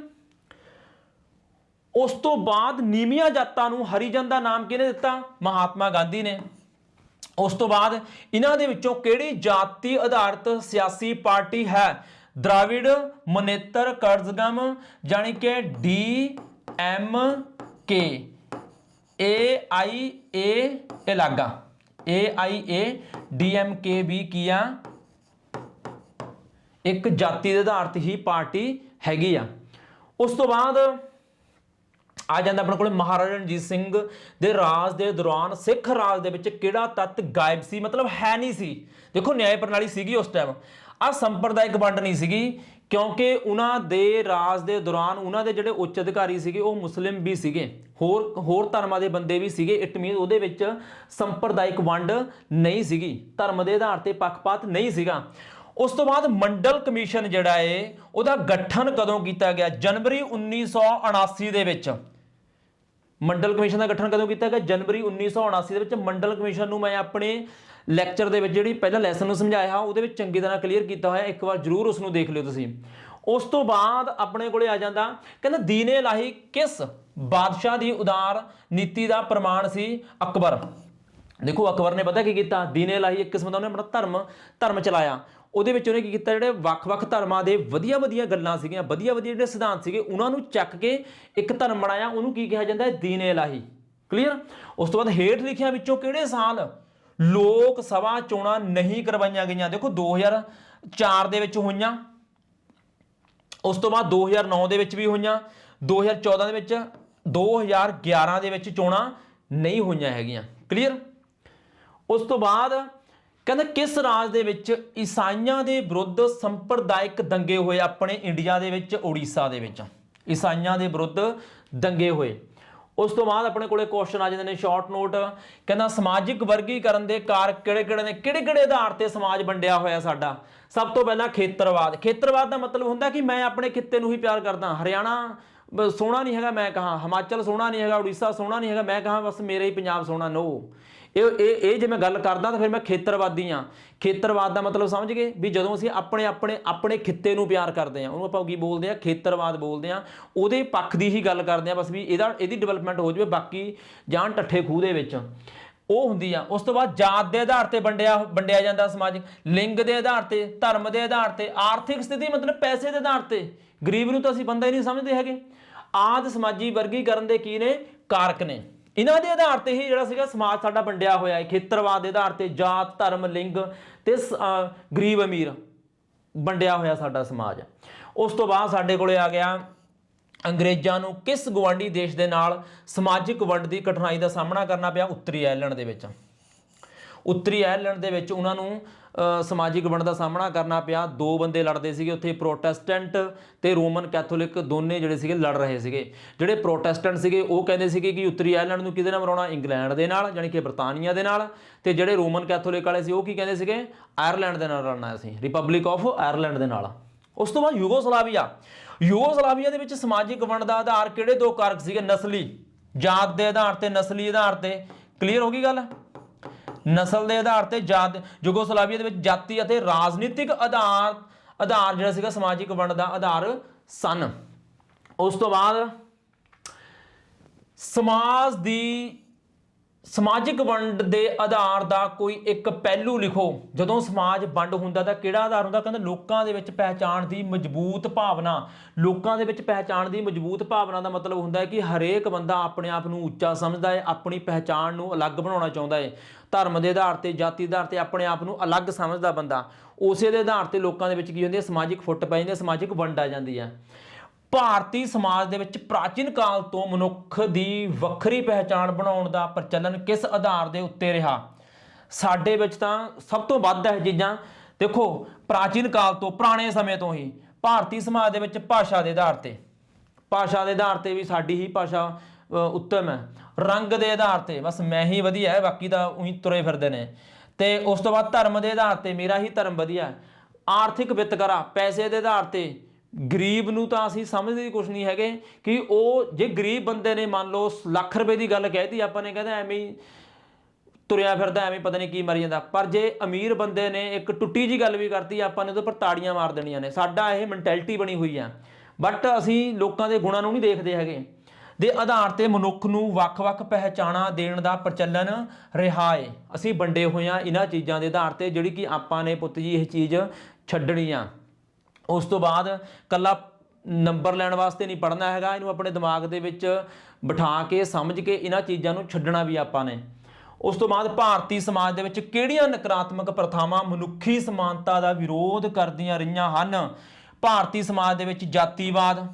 ਉਸ ਤੋਂ ਬਾਅਦ ਨੀਵੀਆਂ ਜਾਤਾਂ ਨੂੰ ਹਰੀਜਨ ਦਾ ਨਾਮ ਕਿਹਨੇ ਦਿੱਤਾ? ਮਹਾਤਮਾ ਗਾਂਧੀ ਨੇ। ਉਸ ਤੋਂ ਬਾਅਦ ਇਹਨਾਂ ਦੇ ਵਿੱਚੋਂ ਕਿਹੜੀ ਜਾਤੀ ਆਧਾਰਿਤ ਸਿਆਸੀ ਪਾਰਟੀ ਹੈ? ਦ੍ਰਾਵਿੜ, ਮਨੇਤਰ, ਕਰਜ਼ਗਮ ਜਾਨੀ ਕਿ D M K A I A ਇਲਾਗਾ A I A D M K ਵੀ ਕੀਆ ਇੱਕ ਜਾਤੀ ਦੇ ਆਧਾਰ ਹੀ ਪਾਰਟੀ ਹੈਗੀ ਆ। ਉਸ ਤੋਂ ਬਾਅਦ ਆ ਜਾਂਦਾ ਆਪਣੇ ਕੋਲ ਮਹਾਰਾਜਾ ਰਣਜੀਤ ਸਿੰਘ ਦੇ ਰਾਜ ਦੇ ਦੌਰਾਨ ਸਿੱਖ ਰਾਜ ਦੇ ਵਿੱਚ ਕਿਹੜਾ ਤੱਤ ਗਾਇਬ ਸੀ? ਮਤਲਬ ਹੈ ਨਹੀਂ ਸੀ। ਦੇਖੋ, ਨਿਆਂ ਪ੍ਰਣਾਲੀ ਸੀਗੀ ਉਸ ਟਾਈਮ ਆ ਸੰਪਰਦਾਇਕ ਵੰਡ ਨਹੀਂ ਸੀਗੀ, ਕਿਉਂਕਿ ਉਹਨਾਂ ਦੇ ਰਾਜ ਦੇ ਦੌਰਾਨ ਉਹਨਾਂ ਦੇ ਜਿਹੜੇ ਉੱਚ ਅਧਿਕਾਰੀ ਸੀਗੇ, ਉਹ ਮੁਸਲਿਮ ਵੀ ਸੀਗੇ। ਹੋਰ ਹੋਰ ਧਰਮਾਂ ਦੇ ਬੰਦੇ ਵੀ ਸੀਗੇ। ਇਟ ਮੀਨ ਉਹਦੇ ਵਿੱਚ ਸੰਪਰਦਾਇਕ ਵੰਡ ਨਹੀਂ ਸੀਗੀ। ਧਰਮ ਦੇ ਆਧਾਰ ਤੇ ਪੱਖਪਾਤ ਨਹੀਂ ਸੀਗਾ। ਉਸ ਤੋਂ ਬਾਅਦ ਮੰਡਲ ਕਮਿਸ਼ਨ ਜਿਹੜਾ ਏ, ਉਹਦਾ ਗਠਨ ਕਦੋਂ ਕੀਤਾ ਗਿਆ? ਜਨਵਰੀ 1979 ਦੇ ਵਿੱਚ। ਮੰਡਲ ਕਮਿਸ਼ਨ ਦਾ ਗਠਨ ਕਦੋਂ ਕੀਤਾ ਗਿਆ? ਜਨਵਰੀ 1979 ਦੇ ਵਿੱਚ ਮੰਡਲ ਕਮਿਸ਼ਨ ਨੂੰ ਮੈਂ ਆਪਣੇ ਲੈਕਚਰ ਦੇ ਵਿੱਚ ਜਿਹੜੀ ਪਹਿਲਾਂ ਲੈਸਨ ਨੂੰ ਸਮਝਾਇਆ ਉਹਦੇ ਵਿੱਚ ਚੰਗੀ ਤਰ੍ਹਾਂ ਕਲੀਅਰ ਕੀਤਾ ਹੋਇਆ। ਇੱਕ ਵਾਰ ਜਰੂਰ ਉਸ ਨੂੰ ਦੇਖ ਲਿਓ ਤੁਸੀਂ। ਉਸ ਤੋਂ ਬਾਅਦ ਆਪਣੇ ਕੋਲੇ ਆ ਜਾਂਦਾ, ਕਹਿੰਦਾ, ਦੀਨੇ ਲਾਹੀ ਕਿਸ ਬਾਦਸ਼ਾਹ ਦੀ ਉਦਾਰ ਨੀਤੀ ਦਾ ਪ੍ਰਮਾਣ ਸੀ? ਅਕਬਰ। ਦੇਖੋ, ਅਕਬਰ ਨੇ ਪਤਾ ਕੀ ਕੀਤਾ? ਦੀਨੇ ਲਾਹੀ ਇੱਕ ਕਿਸਮ ਦਾ ਉਹਨੇ ਆਪਣਾ ਧਰਮ ਧਰਮ ਚਲਾਇਆ। ਉਹਦੇ ਵਿੱਚ ਉਹਨੇ ਕੀ ਕੀਤਾ, ਜਿਹੜੇ ਵੱਖ-ਵੱਖ ਧਰਮਾਂ ਦੇ ਵਧੀਆ-ਵਧੀਆ ਗੱਲਾਂ ਸੀਗੀਆਂ, ਵਧੀਆ-ਵਧੀਆ ਜਿਹੜੇ ਸਿਧਾਂਤ ਸੀਗੇ, ਉਹਨਾਂ ਨੂੰ ਚੱਕ ਕੇ ਇੱਕ ਧਰਮ ਬਣਾਇਆ, ਉਹਨੂੰ ਕੀ ਕਿਹਾ ਜਾਂਦਾ ਹੈ? ਦੀਨ ਇਲਾਹੀ। ਕਲੀਅਰ ਉਸ ਤੋਂ ਬਾਅਦ ਹੇਠ ਲਿਖਿਆਂ ਵਿੱਚੋਂ ਕਿਹੜੇ ਸਾਲ? ਲੋਕ ਸਭਾ ਚੋਣਾਂ ਨਹੀਂ ਕਰਵਾਈਆਂ ਗਈਆਂ। ਦੇਖੋ 2004 ਦੇ ਵਿੱਚ ਹੋਈਆਂ। ਉਸ ਤੋਂ ਬਾਅਦ 2009 ਦੇ ਵਿੱਚ ਵੀ ਹੋਈਆਂ। 2014 ਦੇ ਵਿੱਚ 2011 ਦੇ ਵਿੱਚ ਚੋਣਾਂ ਨਹੀਂ ਹੋਈਆਂ ਹੈਗੀਆਂ। ਕਲੀਅਰ ਉਸ ਤੋਂ ਬਾਅਦ ਕਹਿੰਦਾ ਕਿਸ ਰਾਜ ਦੇ ਵਿੱਚ ਈਸਾਈਆਂ ਦੇ ਵਿਰੁੱਧ ਸੰਪਰਦਾਇਕ ਦੰਗੇ ਹੋਏ ਆਪਣੇ ਇੰਡੀਆ ਦੇ ਵਿੱਚ, ਉੜੀਸਾ ਦੇ ਵਿੱਚ? ਈਸਾਈਆਂ ਦੇ ਵਿਰੁੱਧ ਦੰਗੇ ਹੋਏ। ਉਸ ਤੋਂ ਬਾਅਦ ਆਪਣੇ ਕੋਲੇ ਕੁਐਸਚਨ ਆ ਜਾਂਦੇ ਨੇ ਸ਼ਾਰਟ ਨੋਟ ਕਹਿੰਦਾ ਸਮਾਜਿਕ ਵਰਗੀਕਰਨ ਦੇ ਕਾਰਕ ਕਿਹੜੇ ਕਿਹੜੇ ਨੇ? ਕਿਹੜੇ ਕਿਹੜੇ ਆਧਾਰ ਤੇ ਸਮਾਜ ਵੰਡਿਆ ਹੋਇਆ ਸਾਡਾ? ਸਭ ਤੋਂ ਪਹਿਲਾਂ ਖੇਤਰਵਾਦ। ਖੇਤਰਵਾਦ ਦਾ ਮਤਲਬ ਹੁੰਦਾ ਕਿ ਮੈਂ ਆਪਣੇ ਖਿੱਤੇ ਨੂੰ ਹੀ ਪਿਆਰ ਕਰਦਾ। ਹਰਿਆਣਾ ਸੋਹਣਾ ਨਹੀਂ ਹੈਗਾ, ਮੈਂ ਕਹਾਂ। ਹਿਮਾਚਲ ਸੋਹਣਾ ਨਹੀਂ ਹੈਗਾ, ਉੜੀਸਾ ਸੋਹਣਾ ਨਹੀਂ ਹੈਗਾ, ਮੈਂ ਕਹਾਂ ਬਸ ਮੇਰੇ ਹੀ ਪੰਜਾਬ ਸੋਹਣਾ ਨੋ ਇਹ ਇਹ ਇਹ ਜੇ ਮੈਂ ਗੱਲ ਕਰਦਾ ਤਾਂ ਫਿਰ ਮੈਂ ਖੇਤਰਵਾਦੀ ਆ ਖੇਤਰਵਾਦ ਦਾ ਮਤਲਬ ਸਮਝ ਗਏ ਵੀ ਜਦੋਂ ਅਸੀਂ ਆਪਣੇ ਆਪਣੇ ਆਪਣੇ ਖਿੱਤੇ ਨੂੰ ਪਿਆਰ ਕਰਦੇ ਆ ਉਹਨੂੰ ਆਪਾਂ ਕੀ ਬੋਲਦੇ ਆ ਖੇਤਰਵਾਦ ਬੋਲਦੇ ਆ ਉਹਦੇ ਪੱਖ ਦੀ ਹੀ ਗੱਲ ਕਰਦੇ ਆ ਬਸ ਵੀ ਇਹਦਾ ਇਹਦੀ ਡਿਵੈਲਪਮੈਂਟ ਹੋ ਜਾਵੇ, ਬਾਕੀ ਜਾਣ ਟੱਠੇ ਖੂਹ ਦੇ ਵਿੱਚ। ਉਹ ਹੁੰਦੀ ਆ। ਉਸ ਤੋਂ ਬਾਅਦ ਜਾਤ ਦੇ ਆਧਾਰ ਤੇ ਵੰਡਿਆ ਵੰਡਿਆ ਜਾਂਦਾ ਸਮਾਜ ਲਿੰਗ ਦੇ ਆਧਾਰ ਤੇ, ਧਰਮ ਦੇ ਆਧਾਰ ਤੇ, ਆਰਥਿਕ ਸਥਿਤੀ ਮਤਲਬ ਪੈਸੇ ਦੇ ਆਧਾਰ ਤੇ। ਗਰੀਬ ਨੂੰ ਤਾਂ ਅਸੀਂ ਬੰਦਾ ਹੀ ਨਹੀਂ ਸਮਝਦੇ ਹੈਗੇ। ਆਦ ਸਮਾਜੀ ਵਰਗੀਕਰਨ ਦੇ ਕੀ ਨੇ? ਕਾਰਕ ਨੇ। ਇਹਨਾਂ ਦੇ ਆਧਾਰ ਤੇ ਹੀ ਜਿਹੜਾ ਸੀਗਾ ਸਮਾਜ ਸਾਡਾ ਵੰਡਿਆ ਹੋਇਆ ਹੈ। ਖੇਤਰਵਾਦ ਦੇ ਆਧਾਰ ਤੇ ਜਾਤ, ਧਰਮ, ਲਿੰਗ ਤੇ ਸ- ਗਰੀਬ ਅਮੀਰ ਵੰਡਿਆ ਹੋਇਆ ਸਾਡਾ ਸਮਾਜ ਉਸ ਤੋਂ ਬਾਅਦ ਸਾਡੇ ਕੋਲੇ ਆ ਗਿਆ ਅੰਗਰੇਜ਼ਾਂ ਨੂੰ ਕਿਸ ਗਵਾਂਢੀ ਦੇਸ਼ ਦੇ ਨਾਲ ਸਮਾਜਿਕ ਵੰਡ ਦੀ ਕਠਿਨਾਈ ਦਾ ਸਾਹਮਣਾ ਕਰਨਾ ਪਿਆ ਉੱਤਰੀ ਆਇਰਲੈਂਡ ਦੇ ਵਿੱਚ। ਉੱਤਰੀ ਆਇਰਲੈਂਡ ਦੇ ਵਿੱਚ ਉਹਨਾਂ ਨੂੰ ਸਮਾਜਿਕ ਵੰਡ ਦਾ ਸਾਹਮਣਾ ਕਰਨਾ ਪਿਆ। ਦੋ ਬੰਦੇ ਲੜਦੇ ਸੀਗੇ ਉੱਥੇ, ਪ੍ਰੋਟੈਸਟੈਂਟ ਤੇ ਰੋਮਨ ਕੈਥੋਲਿਕ ਦੋਨੇ ਜਿਹੜੇ ਸੀਗੇ ਲੜ ਰਹੇ ਸੀਗੇ। ਜਿਹੜੇ ਪ੍ਰੋਟੈਸਟੈਂਟ ਸੀਗੇ, ਉਹ ਕਹਿੰਦੇ ਸੀਗੇ ਕਿ ਉੱਤਰੀ ਆਇਰਲੈਂਡ ਨੂੰ ਕਿਹਦੇ ਨਾਲ ਮਰਾਉਣਾ? ਇੰਗਲੈਂਡ ਦੇ ਨਾਲ ਯਾਨੀ ਕਿ ਬਰਤਾਨੀਆ ਦੇ ਨਾਲ। ਤੇ ਜਿਹੜੇ ਰੋਮਨ ਕੈਥੋਲਿਕ ਵਾਲੇ ਸੀ, ਉਹ ਕੀ ਕਹਿੰਦੇ ਸੀਗੇ? ਆਇਰਲੈਂਡ ਦੇ ਨਾਲ ਲੜਨਾ ਅਸੀਂ ਰਿਪਬਲਿਕ ਆਫ ਆਇਰਲੈਂਡ ਦੇ ਨਾਲ। ਉਸ ਤੋਂ ਬਾਅਦ ਯੂਗੋਸਲਾਵੀਆ। ਯੂਗੋਸਲਾਵੀਆ ਦੇ ਵਿੱਚ ਸਮਾਜਿਕ ਵੰਡ ਦਾ ਆਧਾਰ ਕਿਹੜੇ ਦੋ ਕਾਰਕ ਸੀਗੇ? ਨਸਲੀ। ਜਾਤ ਦੇ ਆਧਾਰ ਤੇ, ਨਸਲੀ ਆਧਾਰ ਤੇ। ਕਲੀਅਰ ਹੋ ਗਈ ਗੱਲ? ਨਸਲ ਦੇ ਆਧਾਰ ਤੇ ਜਾਤ, ਯੂਗੋਸਲਾਵੀਆ ਦੇ ਵਿੱਚ ਜਾਤੀ ਅਤੇ ਰਾਜਨੀਤਿਕ ਆਧਾਰ ਆਧਾਰ ਜਿਹੜਾ ਸੀਗਾ ਸਮਾਜਿਕ ਵੰਡ ਦਾ ਆਧਾਰ ਸਨ। ਉਸ ਤੋਂ ਬਾਅਦ ਸਮਾਜ ਦੀ ਸਮਾਜਿਕ ਵੰਡ ਦੇ ਆਧਾਰ ਦਾ ਕੋਈ ਇੱਕ ਪਹਿਲੂ ਲਿਖੋ। ਜਦੋਂ ਸਮਾਜ ਵੰਡ ਹੁੰਦਾ ਤਾਂ ਕਿਹੜਾ ਆਧਾਰ ਹੁੰਦਾ? ਕਹਿੰਦਾ ਲੋਕਾਂ ਦੇ ਵਿੱਚ ਪਹਿਚਾਣ ਦੀ ਮਜ਼ਬੂਤ ਭਾਵਨਾ। ਲੋਕਾਂ ਦੇ ਵਿੱਚ ਪਹਿਚਾਣ ਦੀ ਮਜ਼ਬੂਤ ਭਾਵਨਾ ਦਾ ਮਤਲਬ ਹੁੰਦਾ ਹੈ ਕਿ ਹਰੇਕ ਬੰਦਾ ਆਪਣੇ ਆਪ ਨੂੰ ਉੱਚਾ ਸਮਝਦਾ ਹੈ, ਆਪਣੀ ਪਹਿਚਾਣ ਨੂੰ ਅਲੱਗ ਬਣਾਉਣਾ ਚਾਹੁੰਦਾ ਹੈ। ਧਰਮ ਦੇ ਆਧਾਰ ਤੇ, ਜਾਤੀ ਦੇ ਆਧਾਰ ਤੇ ਆਪਣੇ ਆਪ ਨੂੰ ਅਲੱਗ ਸਮਝਦਾ ਬੰਦਾ। ਉਸੇ ਦੇ ਆਧਾਰ ਤੇ ਲੋਕਾਂ ਦੇ ਵਿੱਚ ਕੀ ਹੁੰਦੀ ਹੈ? ਸਮਾਜਿਕ ਫੁੱਟ ਪੈ ਜਾਂਦੀ ਹੈ, ਸਮਾਜਿਕ ਵੰਡ ਆ ਜਾਂਦੀ ਹੈ। ਭਾਰਤੀ ਸਮਾਜ ਦੇ ਵਿੱਚ ਪ੍ਰਾਚੀਨ ਕਾਲ ਤੋਂ ਮਨੁੱਖ ਦੀ ਵੱਖਰੀ ਪਹਿਚਾਣ ਬਣਾਉਣ ਦਾ ਪ੍ਰਚਲਨ ਕਿਸ ਆਧਾਰ ਦੇ ਉੱਤੇ ਰਿਹਾ? ਸਾਡੇ ਵਿੱਚ ਤਾਂ ਸਭ ਤੋਂ ਵੱਧ ਹੈ ਚੀਜ਼ਾਂ, ਦੇਖੋ, ਪ੍ਰਾਚੀਨ ਕਾਲ ਤੋਂ ਪੁਰਾਣੇ ਸਮੇਂ ਤੋਂ ਹੀ ਭਾਰਤੀ ਸਮਾਜ ਦੇ ਵਿੱਚ ਭਾਸ਼ਾ ਦੇ ਆਧਾਰ ਤੇ। ਭਾਸ਼ਾ ਦੇ ਆਧਾਰ ਤੇ ਵੀ ਸਾਡੀ ਹੀ ਭਾਸ਼ਾ ਉੱਤਮ ਹੈ। ਰੰਗ ਦੇ ਆਧਾਰ ਤੇ, ਬਸ ਮੈਂ ਹੀ ਵਧੀਆ ਹੈ, ਬਾਕੀ ਤਾਂ ਉਹੀ ਤੁਰੇ ਫਿਰਦੇ ਨੇ। ਤੇ ਉਸ ਤੋਂ ਬਾਅਦ ਧਰਮ ਦੇ ਆਧਾਰ ਤੇ ਮੇਰਾ ਹੀ ਧਰਮ ਵਧੀਆ ਹੈ। ਆਰਥਿਕ ਵਿਤਕਰਾ ਪੈਸੇ ਦੇ ਆਧਾਰ ਤੇ ਗਰੀਬ ਨੂੰ ਤਾਂ ਅਸੀਂ ਸਮਝਦੇ ਹੀ ਕੁਝ ਨਹੀਂ ਹੈਗੇ ਕਿ ਉਹ ਜੇ ਗਰੀਬ ਬੰਦੇ ਨੇ ਮੰਨ ਲਓ ਲੱਖ ਰੁਪਏ ਦੀ ਗੱਲ ਕਹਿਤੀ, ਆਪਾਂ ਨੇ ਕਹਿੰਦਾ ਐਵੇਂ ਤੁਰਿਆ ਫਿਰਦਾ, ਐਵੇਂ ਪਤਾ ਨਹੀਂ ਕੀ ਮਰੀ ਜਾਂਦਾ। ਪਰ ਜੇ ਅਮੀਰ ਬੰਦੇ ਨੇ ਇੱਕ ਟੁੱਟੀ ਜੀ ਗੱਲ ਵੀ ਕਰਤੀ, ਆਪਾਂ ਨੇ ਉਹਦੇ ਪਰ ਤਾੜੀਆਂ ਮਾਰ ਦੇਣੀਆਂ ਨੇ। ਸਾਡਾ ਇਹ ਮੈਂਟੈਲਿਟੀ ਬਣੀ ਹੋਈ ਆ। ਬਟ ਅਸੀਂ ਲੋਕਾਂ ਦੇ ਗੁਣਾਂ ਨੂੰ ਨਹੀਂ ਦੇਖਦੇ ਹੈਗੇ। ਦੇ ਆਧਾਰ ਤੇ ਮਨੁੱਖ ਨੂੰ ਵੱਖ-ਵੱਖ ਪਹਿਚਾਣਾ ਦੇਣ ਦਾ ਪ੍ਰਚਲਨ ਰਿਹਾ ਏ। ਅਸੀਂ ਵੰਡੇ ਹੋਏ ਆ ਇਹਨਾਂ ਚੀਜ਼ਾਂ ਦੇ ਆਧਾਰ ਤੇ ਜਿਹੜੀ ਕਿ ਆਪਾਂ ਨੇ ਪੁੱਤ ਜੀ ਇਹ ਚੀਜ਼ ਛੱਡਣੀ ਆ। ਉਸ ਤੋਂ ਬਾਅਦ ਕੱਲਾ ਨੰਬਰ ਲੈਣ ਵਾਸਤੇ ਨਹੀਂ ਪੜਨਾ ਹੈਗਾ, ਇਹਨੂੰ ਆਪਣੇ ਦਿਮਾਗ ਦੇ ਵਿੱਚ ਬਿਠਾ ਕੇ, ਸਮਝ ਕੇ ਇਹਨਾਂ ਚੀਜ਼ਾਂ ਨੂੰ ਛੱਡਣਾ ਵੀ ਆਪਾਂ ਨੇ। ਉਸ ਤੋਂ ਬਾਅਦ ਭਾਰਤੀ ਸਮਾਜ ਦੇ ਵਿੱਚ ਕਿਹੜੀਆਂ ਨਕਾਰਾਤਮਕ ਪ੍ਰਥਾਵਾਂ ਮਨੁੱਖੀ ਸਮਾਨਤਾ ਦਾ ਵਿਰੋਧ ਕਰਦੀਆਂ ਰਹੀਆਂ ਹਨ? ਭਾਰਤੀ ਸਮਾਜ ਦੇ ਵਿੱਚ ਜਾਤੀਵਾਦ,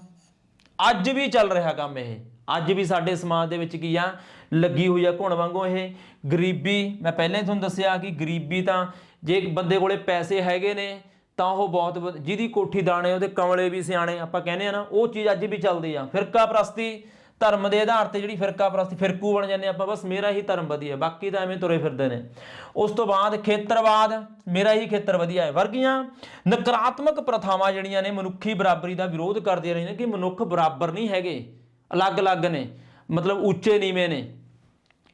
ਅੱਜ ਵੀ ਚੱਲ ਰਿਹਾ ਕੰਮ ਇਹ। ਅੱਜ ਵੀ ਸਾਡੇ ਸਮਾਜ ਦੇ ਵਿੱਚ ਕੀ ਆ, ਲੱਗੀ ਹੋਈ ਆ ਘੁਣ ਵਾਂਗੂ ਇਹ। ਗਰੀਬੀ, ਮੈਂ ਪਹਿਲਾਂ ਹੀ ਤੁਹਾਨੂੰ ਦੱਸਿਆ ਕਿ ਗਰੀਬੀ ਤਾਂ ਜੇ ਬੰਦੇ ਕੋਲੇ ਪੈਸੇ ਹੈਗੇ ਨੇ ਤਾਂ ਉਹ ਬਹੁਤ ਵਧ- ਜਿਹਦੀ ਕੋਠੀ ਦਾਣੇ, ਉਹਦੇ ਕਮਲੇ ਵੀ ਸਿਆਣੇ, ਆਪਾਂ ਕਹਿੰਦੇ ਆ ਨਾ, ਉਹ ਚੀਜ਼ ਅੱਜ ਵੀ ਚੱਲਦੀ ਆ। ਫਿਰਕਾ ਪ੍ਰਸਤੀ ਧਰਮ ਦੇ ਆਧਾਰ ਤੇ ਜਿਹੜੀ ਫਿਰਕਾ ਪ੍ਰਸਤੀ, ਫਿਰਕੂ ਬਣ ਜਾਂਦੇ ਆਪਾਂ ਬਸ ਮੇਰਾ ਹੀ ਧਰਮ ਵਧੀਆ, ਬਾਕੀ ਤਾਂ ਐਵੇਂ ਤੁਰੇ ਫਿਰਦੇ ਨੇ। ਉਸ ਤੋਂ ਬਾਅਦ ਖੇਤਰਵਾਦ, ਮੇਰਾ ਹੀ ਖੇਤਰ ਵਧੀਆ ਹੈ। ਵਰਗੀਆਂ ਨਕਾਰਾਤਮਕ ਪ੍ਰਥਾਵਾਂ ਜਿਹੜੀਆਂ ਨੇ, ਮਨੁੱਖੀ ਬਰਾਬਰੀ ਦਾ ਵਿਰੋਧ ਕਰਦੀਆਂ ਰਹੀਆਂ ਨੇ ਕਿ ਮਨੁੱਖ ਬਰਾਬਰ ਨਹੀਂ ਹੈਗੇ, ਅਲੱਗ-ਅਲੱਗ ਨੇ, ਮਤਲਬ ਉੱਚੇ ਨੀਵੇਂ ਨੇ।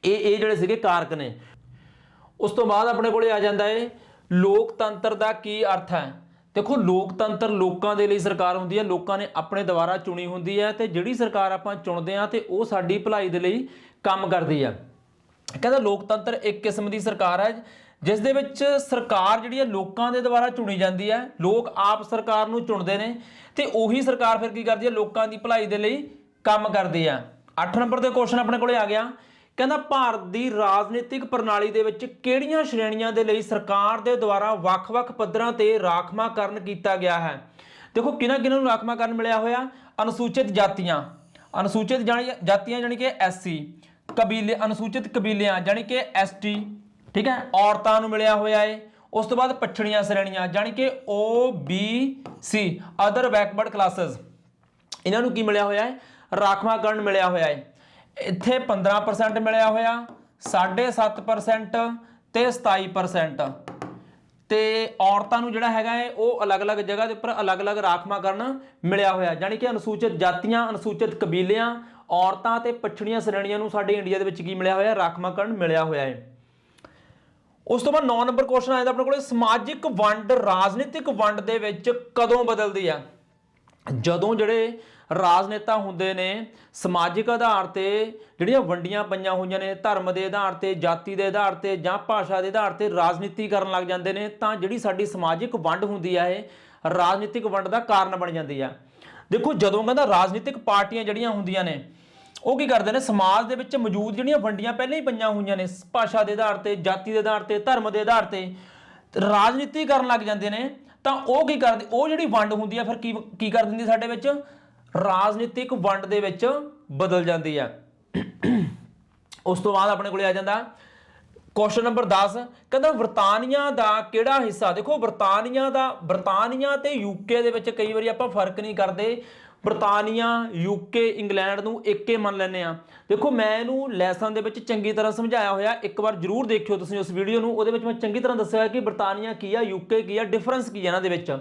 ਇਹ ਇਹ ਜਿਹੜੇ ਸੀਗੇ ਕਾਰਕ ਨੇ। ਉਸ ਤੋਂ ਬਾਅਦ ਆਪਣੇ ਕੋਲੇ ਆ ਜਾਂਦਾ ਏ ਲੋਕਤੰਤਰ ਦਾ ਕੀ ਅਰਥ ਹੈ? ਦੇਖੋ, ਲੋਕਤੰਤਰ ਲੋਕਾਂ ਦੇ ਲਈ ਸਰਕਾਰ ਹੁੰਦੀ ਹੈ, ਲੋਕਾਂ ਨੇ ਆਪਣੇ ਦੁਆਰਾ ਚੁਣੀ ਹੁੰਦੀ ਹੈ ਤੇ ਜਿਹੜੀ ਸਰਕਾਰ ਆਪਾਂ ਚੁਣਦੇ ਆ ਤੇ ਉਹ ਸਾਡੀ ਭਲਾਈ ਦੇ ਲਈ ਕੰਮ ਕਰਦੀ ਹੈ। ਕਹਿੰਦਾ ਲੋਕਤੰਤਰ ਇੱਕ ਕਿਸਮ ਦੀ ਸਰਕਾਰ ਹੈ, ਜਿਸ ਦੇ ਵਿੱਚ ਸਰਕਾਰ ਜਿਹੜੀ ਹੈ ਲੋਕਾਂ ਦੇ ਦੁਆਰਾ ਚੁਣੀ ਜਾਂਦੀ ਹੈ। ਲੋਕ ਆਪ ਸਰਕਾਰ ਨੂੰ ਚੁਣਦੇ ਨੇ ਤੇ ਉਹੀ ਸਰਕਾਰ ਫਿਰ ਕੀ ਕਰਦੀ ਹੈ? ਲੋਕਾਂ ਦੀ ਭਲਾਈ ਦੇ ਲਈ ਕੰਮ ਕਰਦੀ ਹੈ। 8 ਨੰਬਰ ਦੇ ਕੁਐਸਚਨ ਆਪਣੇ ਕੋਲੇ ਆ ਗਿਆ। ਕਹਿੰਦਾ ਭਾਰਤ ਦੀ ਰਾਜਨੀਤਿਕ ਪ੍ਰਣਾਲੀ ਦੇ ਵਿੱਚ ਕਿਹੜੀਆਂ ਸ਼੍ਰੇਣੀਆਂ ਦੇ ਲਈ ਸਰਕਾਰ ਦੇ ਦੁਆਰਾ ਵੱਖ-ਵੱਖ ਪੱਧਰਾਂ ਤੇ ਰਾਖਵਾਂਕਰਨ ਕੀਤਾ ਗਿਆ ਹੈ? ਦੇਖੋ, ਕਿਹਨਾਂ ਕਿਹਨਾਂ ਨੂੰ ਰਾਖਵਾਂਕਰਨ ਮਿਲਿਆ ਹੋਇਆ? ਅਨੁਸੂਚਿਤ ਜਾਤੀਆਂ। ਅਨੁਸੂਚਿਤ ਜਾਣੀ- ਜਾਤੀਆਂ ਜਾਨੀ ਕਿ ਐਸਸੀ ਕਬੀਲੇ ਅਨੁਸੂਚਿਤ ਕਬੀਲਿਆਂ ਜਾਨੀ ਕਿ ਐਸਟੀ ਠੀਕ ਹੈ? ਔਰਤਾਂ ਨੂੰ ਮਿਲਿਆ ਹੋਇਆ ਏ। ਉਸ ਤੋਂ ਬਾਅਦ ਪਛੜੀਆਂ ਸ਼੍ਰੇਣੀਆਂ ਜਾਣੀ ਕਿ O B C other backward classes ਇਹਨਾਂ ਨੂੰ ਕੀ ਮਿਲਿਆ ਹੋਇਆ ਹੈ ਰਾਖਵਾਂਕਰਨ ਮਿਲਿਆ ਹੋਇਆ ਹੈ ਇੱਥੇ 15% ਮਿਲਿਆ ਹੋਇਆ 7.5% ਤੇ 27% ਤੇ ਔਰਤਾਂ ਨੂੰ ਜਿਹੜਾ ਹੈਗਾ ਹੈ ਉਹ ਅਲੱਗ-ਅਲੱਗ ਜਗ੍ਹਾ ਦੇ ਉੱਪਰ ਅਲੱਗ-ਅਲੱਗ ਰਾਖਵਾਂਕਰਨ ਮਿਲਿਆ ਹੋਇਆ। ਜਾਣੀ ਕਿ ਅਨੁਸੂਚਿਤ ਜਾਤੀਆਂ, ਅਨੁਸੂਚਿਤ ਕਬੀਲਿਆਂ, ਔਰਤਾਂ ਤੇ ਪਛੜੀਆਂ ਸ਼੍ਰੇਣੀਆਂ ਨੂੰ ਸਾਡੇ ਇੰਡੀਆ ਦੇ ਵਿੱਚ ਕੀ ਮਿਲਿਆ ਹੋਇਆ? ਰਾਖਵਾਂਕਰਨ ਮਿਲਿਆ ਹੋਇਆ ਹੈ ਉਸ ਤੋਂ ਬਾਅਦ 9 ਨੰਬਰ ਕੁਐਸਚਨ ਆਇਆ ਆਪਣੇ ਕੋਲੇ, ਸਮਾਜਿਕ ਵੰਡ, ਰਾਜਨੀਤਿਕ ਵੰਡ ਦੇ ਵਿੱਚ ਕਦੋਂ ਬਦਲਦੀ ਆ? ਜਦੋਂ ਜਿਹੜੇ ਰਾਜਨੇਤਾ ਹੁੰਦੇ ਨੇ, ਸਮਾਜਿਕ ਆਧਾਰ ਤੇ ਜਿਹੜੀਆਂ ਵੰਡੀਆਂ ਪਈਆਂ ਹੋਈਆਂ ਨੇ, ਧਰਮ ਦੇ ਆਧਾਰ ਤੇ, ਜਾਤੀ ਦੇ ਆਧਾਰ ਤੇ ਜਾਂ ਭਾਸ਼ਾ ਦੇ ਆਧਾਰ ਤੇ ਰਾਜਨੀਤੀ ਕਰਨ ਲੱਗ ਜਾਂਦੇ ਨੇ, ਤਾਂ ਜਿਹੜੀ ਸਾਡੀ ਸਮਾਜਿਕ ਵੰਡ ਹੁੰਦੀ ਆ ਇਹ ਰਾਜਨੀਤਿਕ ਵੰਡ ਦਾ ਕਾਰਨ ਬਣ ਜਾਂਦੀ ਆ। ਦੇਖੋ, ਜਦੋਂ ਕਹਿੰਦਾ ਰਾਜਨੀਤਿਕ ਪਾਰਟੀਆਂ ਜਿਹੜੀਆਂ ਹੁੰਦੀਆਂ ਨੇ, ਉਹ ਕੀ ਕਰਦੇ ਨੇ, ਸਮਾਜ ਦੇ ਵਿੱਚ ਮੌਜੂਦ ਜਿਹੜੀਆਂ ਵੰਡੀਆਂ ਪਹਿਲਾਂ ਹੀ ਪਈਆਂ ਹੋਈਆਂ ਨੇ, ਭਾਸ਼ਾ ਦੇ ਆਧਾਰ ਤੇ, ਜਾਤੀ ਦੇ ਆਧਾਰ ਤੇ, ਧਰਮ ਦੇ ਆਧਾਰ ਤੇ, ਰਾਜਨੀਤੀ ਕਰਨ ਲੱਗ ਜਾਂਦੇ ਨੇ, ਤਾਂ ਉਹ ਕੀ ਕਰਦੇ, ਉਹ ਜਿਹੜੀ ਵੰਡ ਹੁੰਦੀ ਆ, ਫਿਰ ਕੀ ਕੀ ਕਰ ਦਿੰਦੀ ਸਾਡੇ ਵਿੱਚ? ਰਾਜਨੀਤਿਕ ਵੰਡ ਦੇ ਵਿੱਚ ਬਦਲ ਜਾਂਦੀ ਆ। ਉਸ ਤੋਂ ਬਾਅਦ ਆਪਣੇ ਕੋਲੇ ਆ ਜਾਂਦਾ ਕੁਐਸਚਨ ਨੰਬਰ 10 ਕਹਿੰਦਾ ਬਰਤਾਨੀਆ ਦਾ ਕਿਹੜਾ ਹਿੱਸਾ? ਦੇਖੋ ਬਰਤਾਨੀਆ ਦਾ, ਬਰਤਾਨੀਆ ਤੇ ਯੂਕੇ ਦੇ ਵਿੱਚ ਕਈ ਵਾਰੀ ਆਪਾਂ ਫ਼ਰਕ ਨਹੀਂ ਕਰਦੇ। ਬਰਤਾਨੀਆ ਯੂਕੇ ਇੰਗਲੈਂਡ ਨੂੰ ਇੱਕੇ ਮੰਨ ਲੈਂਦੇ ਆ। ਦੇਖੋ ਮੈਂ ਇਹਨੂੰ ਲੈਸਨ ਦੇ ਵਿੱਚ ਚੰਗੀ ਤਰ੍ਹਾਂ ਸਮਝਾਇਆ ਹੋਇਆ, ਇੱਕ ਵਾਰ ਜਰੂਰ ਦੇਖਿਓ ਤੁਸੀਂ ਉਸ ਵੀਡੀਓ ਨੂੰ। ਉਹਦੇ ਵਿੱਚ ਮੈਂ ਚੰਗੀ ਤਰ੍ਹਾਂ ਦੱਸਿਆ ਕਿ ਬਰਤਾਨੀਆ ਕੀ ਆ ਯੂਕੇ ਕੀ ਆ ਡਿਫਰੈਂਸ ਕੀ ਆ ਇਹਨਾਂ ਦੇ ਵਿੱਚ।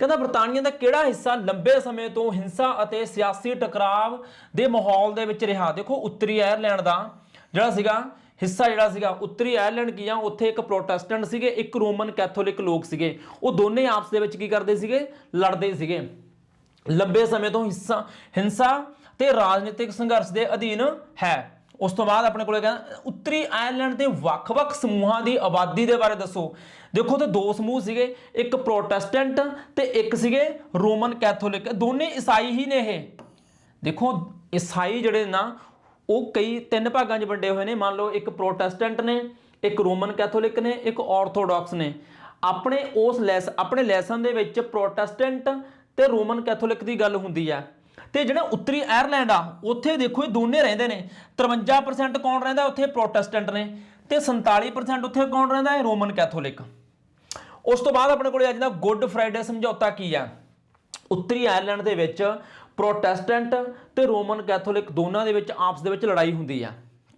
ਕਹਿੰਦਾ ਬਰਤਾਨੀਆ ਦਾ ਕਿਹੜਾ ਹਿੱਸਾ ਲੰਬੇ ਸਮੇਂ ਤੋਂ ਹਿੰਸਾ ਅਤੇ ਸਿਆਸੀ ਟਕਰਾਵ ਦੇ ਮਾਹੌਲ ਦੇ ਵਿੱਚ ਰਿਹਾ? ਦੇਖੋ, ਉੱਤਰੀ ਆਇਰਲੈਂਡ ਦਾ ਜਿਹੜਾ ਸੀਗਾ ਹਿੱਸਾ ਜਿਹੜਾ ਸੀਗਾ, ਉੱਤਰੀ ਆਇਰਲੈਂਡ ਕੀ ਆ? ਉੱਥੇ ਇੱਕ ਪ੍ਰੋਟੈਸਟੈਂਟ ਸੀਗੇ, ਇੱਕ ਰੋਮਨ ਕੈਥੋਲਿਕ ਲੋਕ ਸੀਗੇ। ਉਹ ਦੋਨੇ ਆਪਸ ਦੇ ਵਿੱਚ ਕੀ ਕਰਦੇ ਸੀਗੇ? ਲੜਦੇ ਸੀਗੇ। ਲੰਬੇ ਸਮੇਂ ਤੋਂ ਹਿੱਸਾ, ਹਿੰਸਾ ਤੇ ਰਾਜਨੀਤਿਕ ਸੰਘਰਸ਼ ਦੇ ਅਧੀਨ ਹੈ। ਉਸ ਤੋਂ ਬਾਅਦ ਆਪਣੇ ਕੋਲੇ ਕਹਿੰਦਾ, ਉੱਤਰੀ ਆਇਰਲੈਂਡ ਦੇ ਵੱਖ-ਵੱਖ ਸਮੂਹਾਂ ਦੀ ਆਬਾਦੀ ਦੇ ਬਾਰੇ ਦੱਸੋ। ਦੇਖੋ ਤੇ ਦੋ ਸਮੂਹ ਸੀਗੇ, ਇੱਕ ਪ੍ਰੋਟੈਸਟੈਂਟ ਤੇ ਇੱਕ ਸੀਗੇ ਰੋਮਨ ਕੈਥੋਲਿਕ। ਦੋਨੇ ਈਸਾਈ ਹੀ ਨੇ ਇਹ। ਦੇਖੋ, ਈਸਾਈ ਜਿਹੜੇ ਨਾ, ਉਹ ਕਈ ਤਿੰਨ ਭਾਗਾਂ 'ਚ ਵੰਡੇ ਹੋਏ ਨੇ। ਮੰਨ ਲਓ, ਇੱਕ ਪ੍ਰੋਟੈਸਟੈਂਟ ਨੇ, ਇੱਕ ਰੋਮਨ ਕੈਥੋਲਿਕ ਨੇ, ਇੱਕ ਆਰਥੋਡਾਕਸ ਨੇ। ਆਪਣੇ ਉਸ ਲੈਸ, ਆਪਣੇ ਲੈਸਨ ਦੇ ਵਿੱਚ ਪ੍ਰੋਟੈਸਟੈਂਟ ਤੇ ਰੋਮਨ ਕੈਥੋਲਿਕ ਦੀ ਗੱਲ ਹੁੰਦੀ ਆ। ਤੇ ਜਿਹੜਾ ਉੱਤਰੀ ਆਇਰਲੈਂਡ ਆ, ਉੱਥੇ ਦੇਖੋ ਇਹ ਦੋਨੇ ਰਹਿੰਦੇ ਨੇ। 53% ਕੌਣ ਰਹਿੰਦਾ? ਉੱਥੇ ਪ੍ਰੋਟੈਸਟੈਂਟ ਨੇ। ਤੇ 47% ਉੱਥੇ ਕੌਣ ਰਹਿੰਦਾ? ਹੈ ਰੋਮਨ ਕੈਥੋਲਿਕ। ਉਸ ਤੋਂ ਬਾਅਦ ਆਪਣੇ ਕੋਲੇ ਆ ਜਾਂਦਾ ਗੁੱਡ ਫਰਾਈਡੇ ਸਮਝੌਤਾ ਕੀ ਆ? ਉੱਤਰੀ ਆਇਰਲੈਂਡ ਦੇ ਵਿੱਚ ਪ੍ਰੋਟੈਸਟੈਂਟ ਤੇ ਰੋਮਨ ਕੈਥੋਲਿਕ ਦੋਨਾਂ ਦੇ ਵਿੱਚ, ਆਪਸ ਦੇ ਵਿੱਚ ਲੜਾਈ ਹੁੰਦੀ ਆ।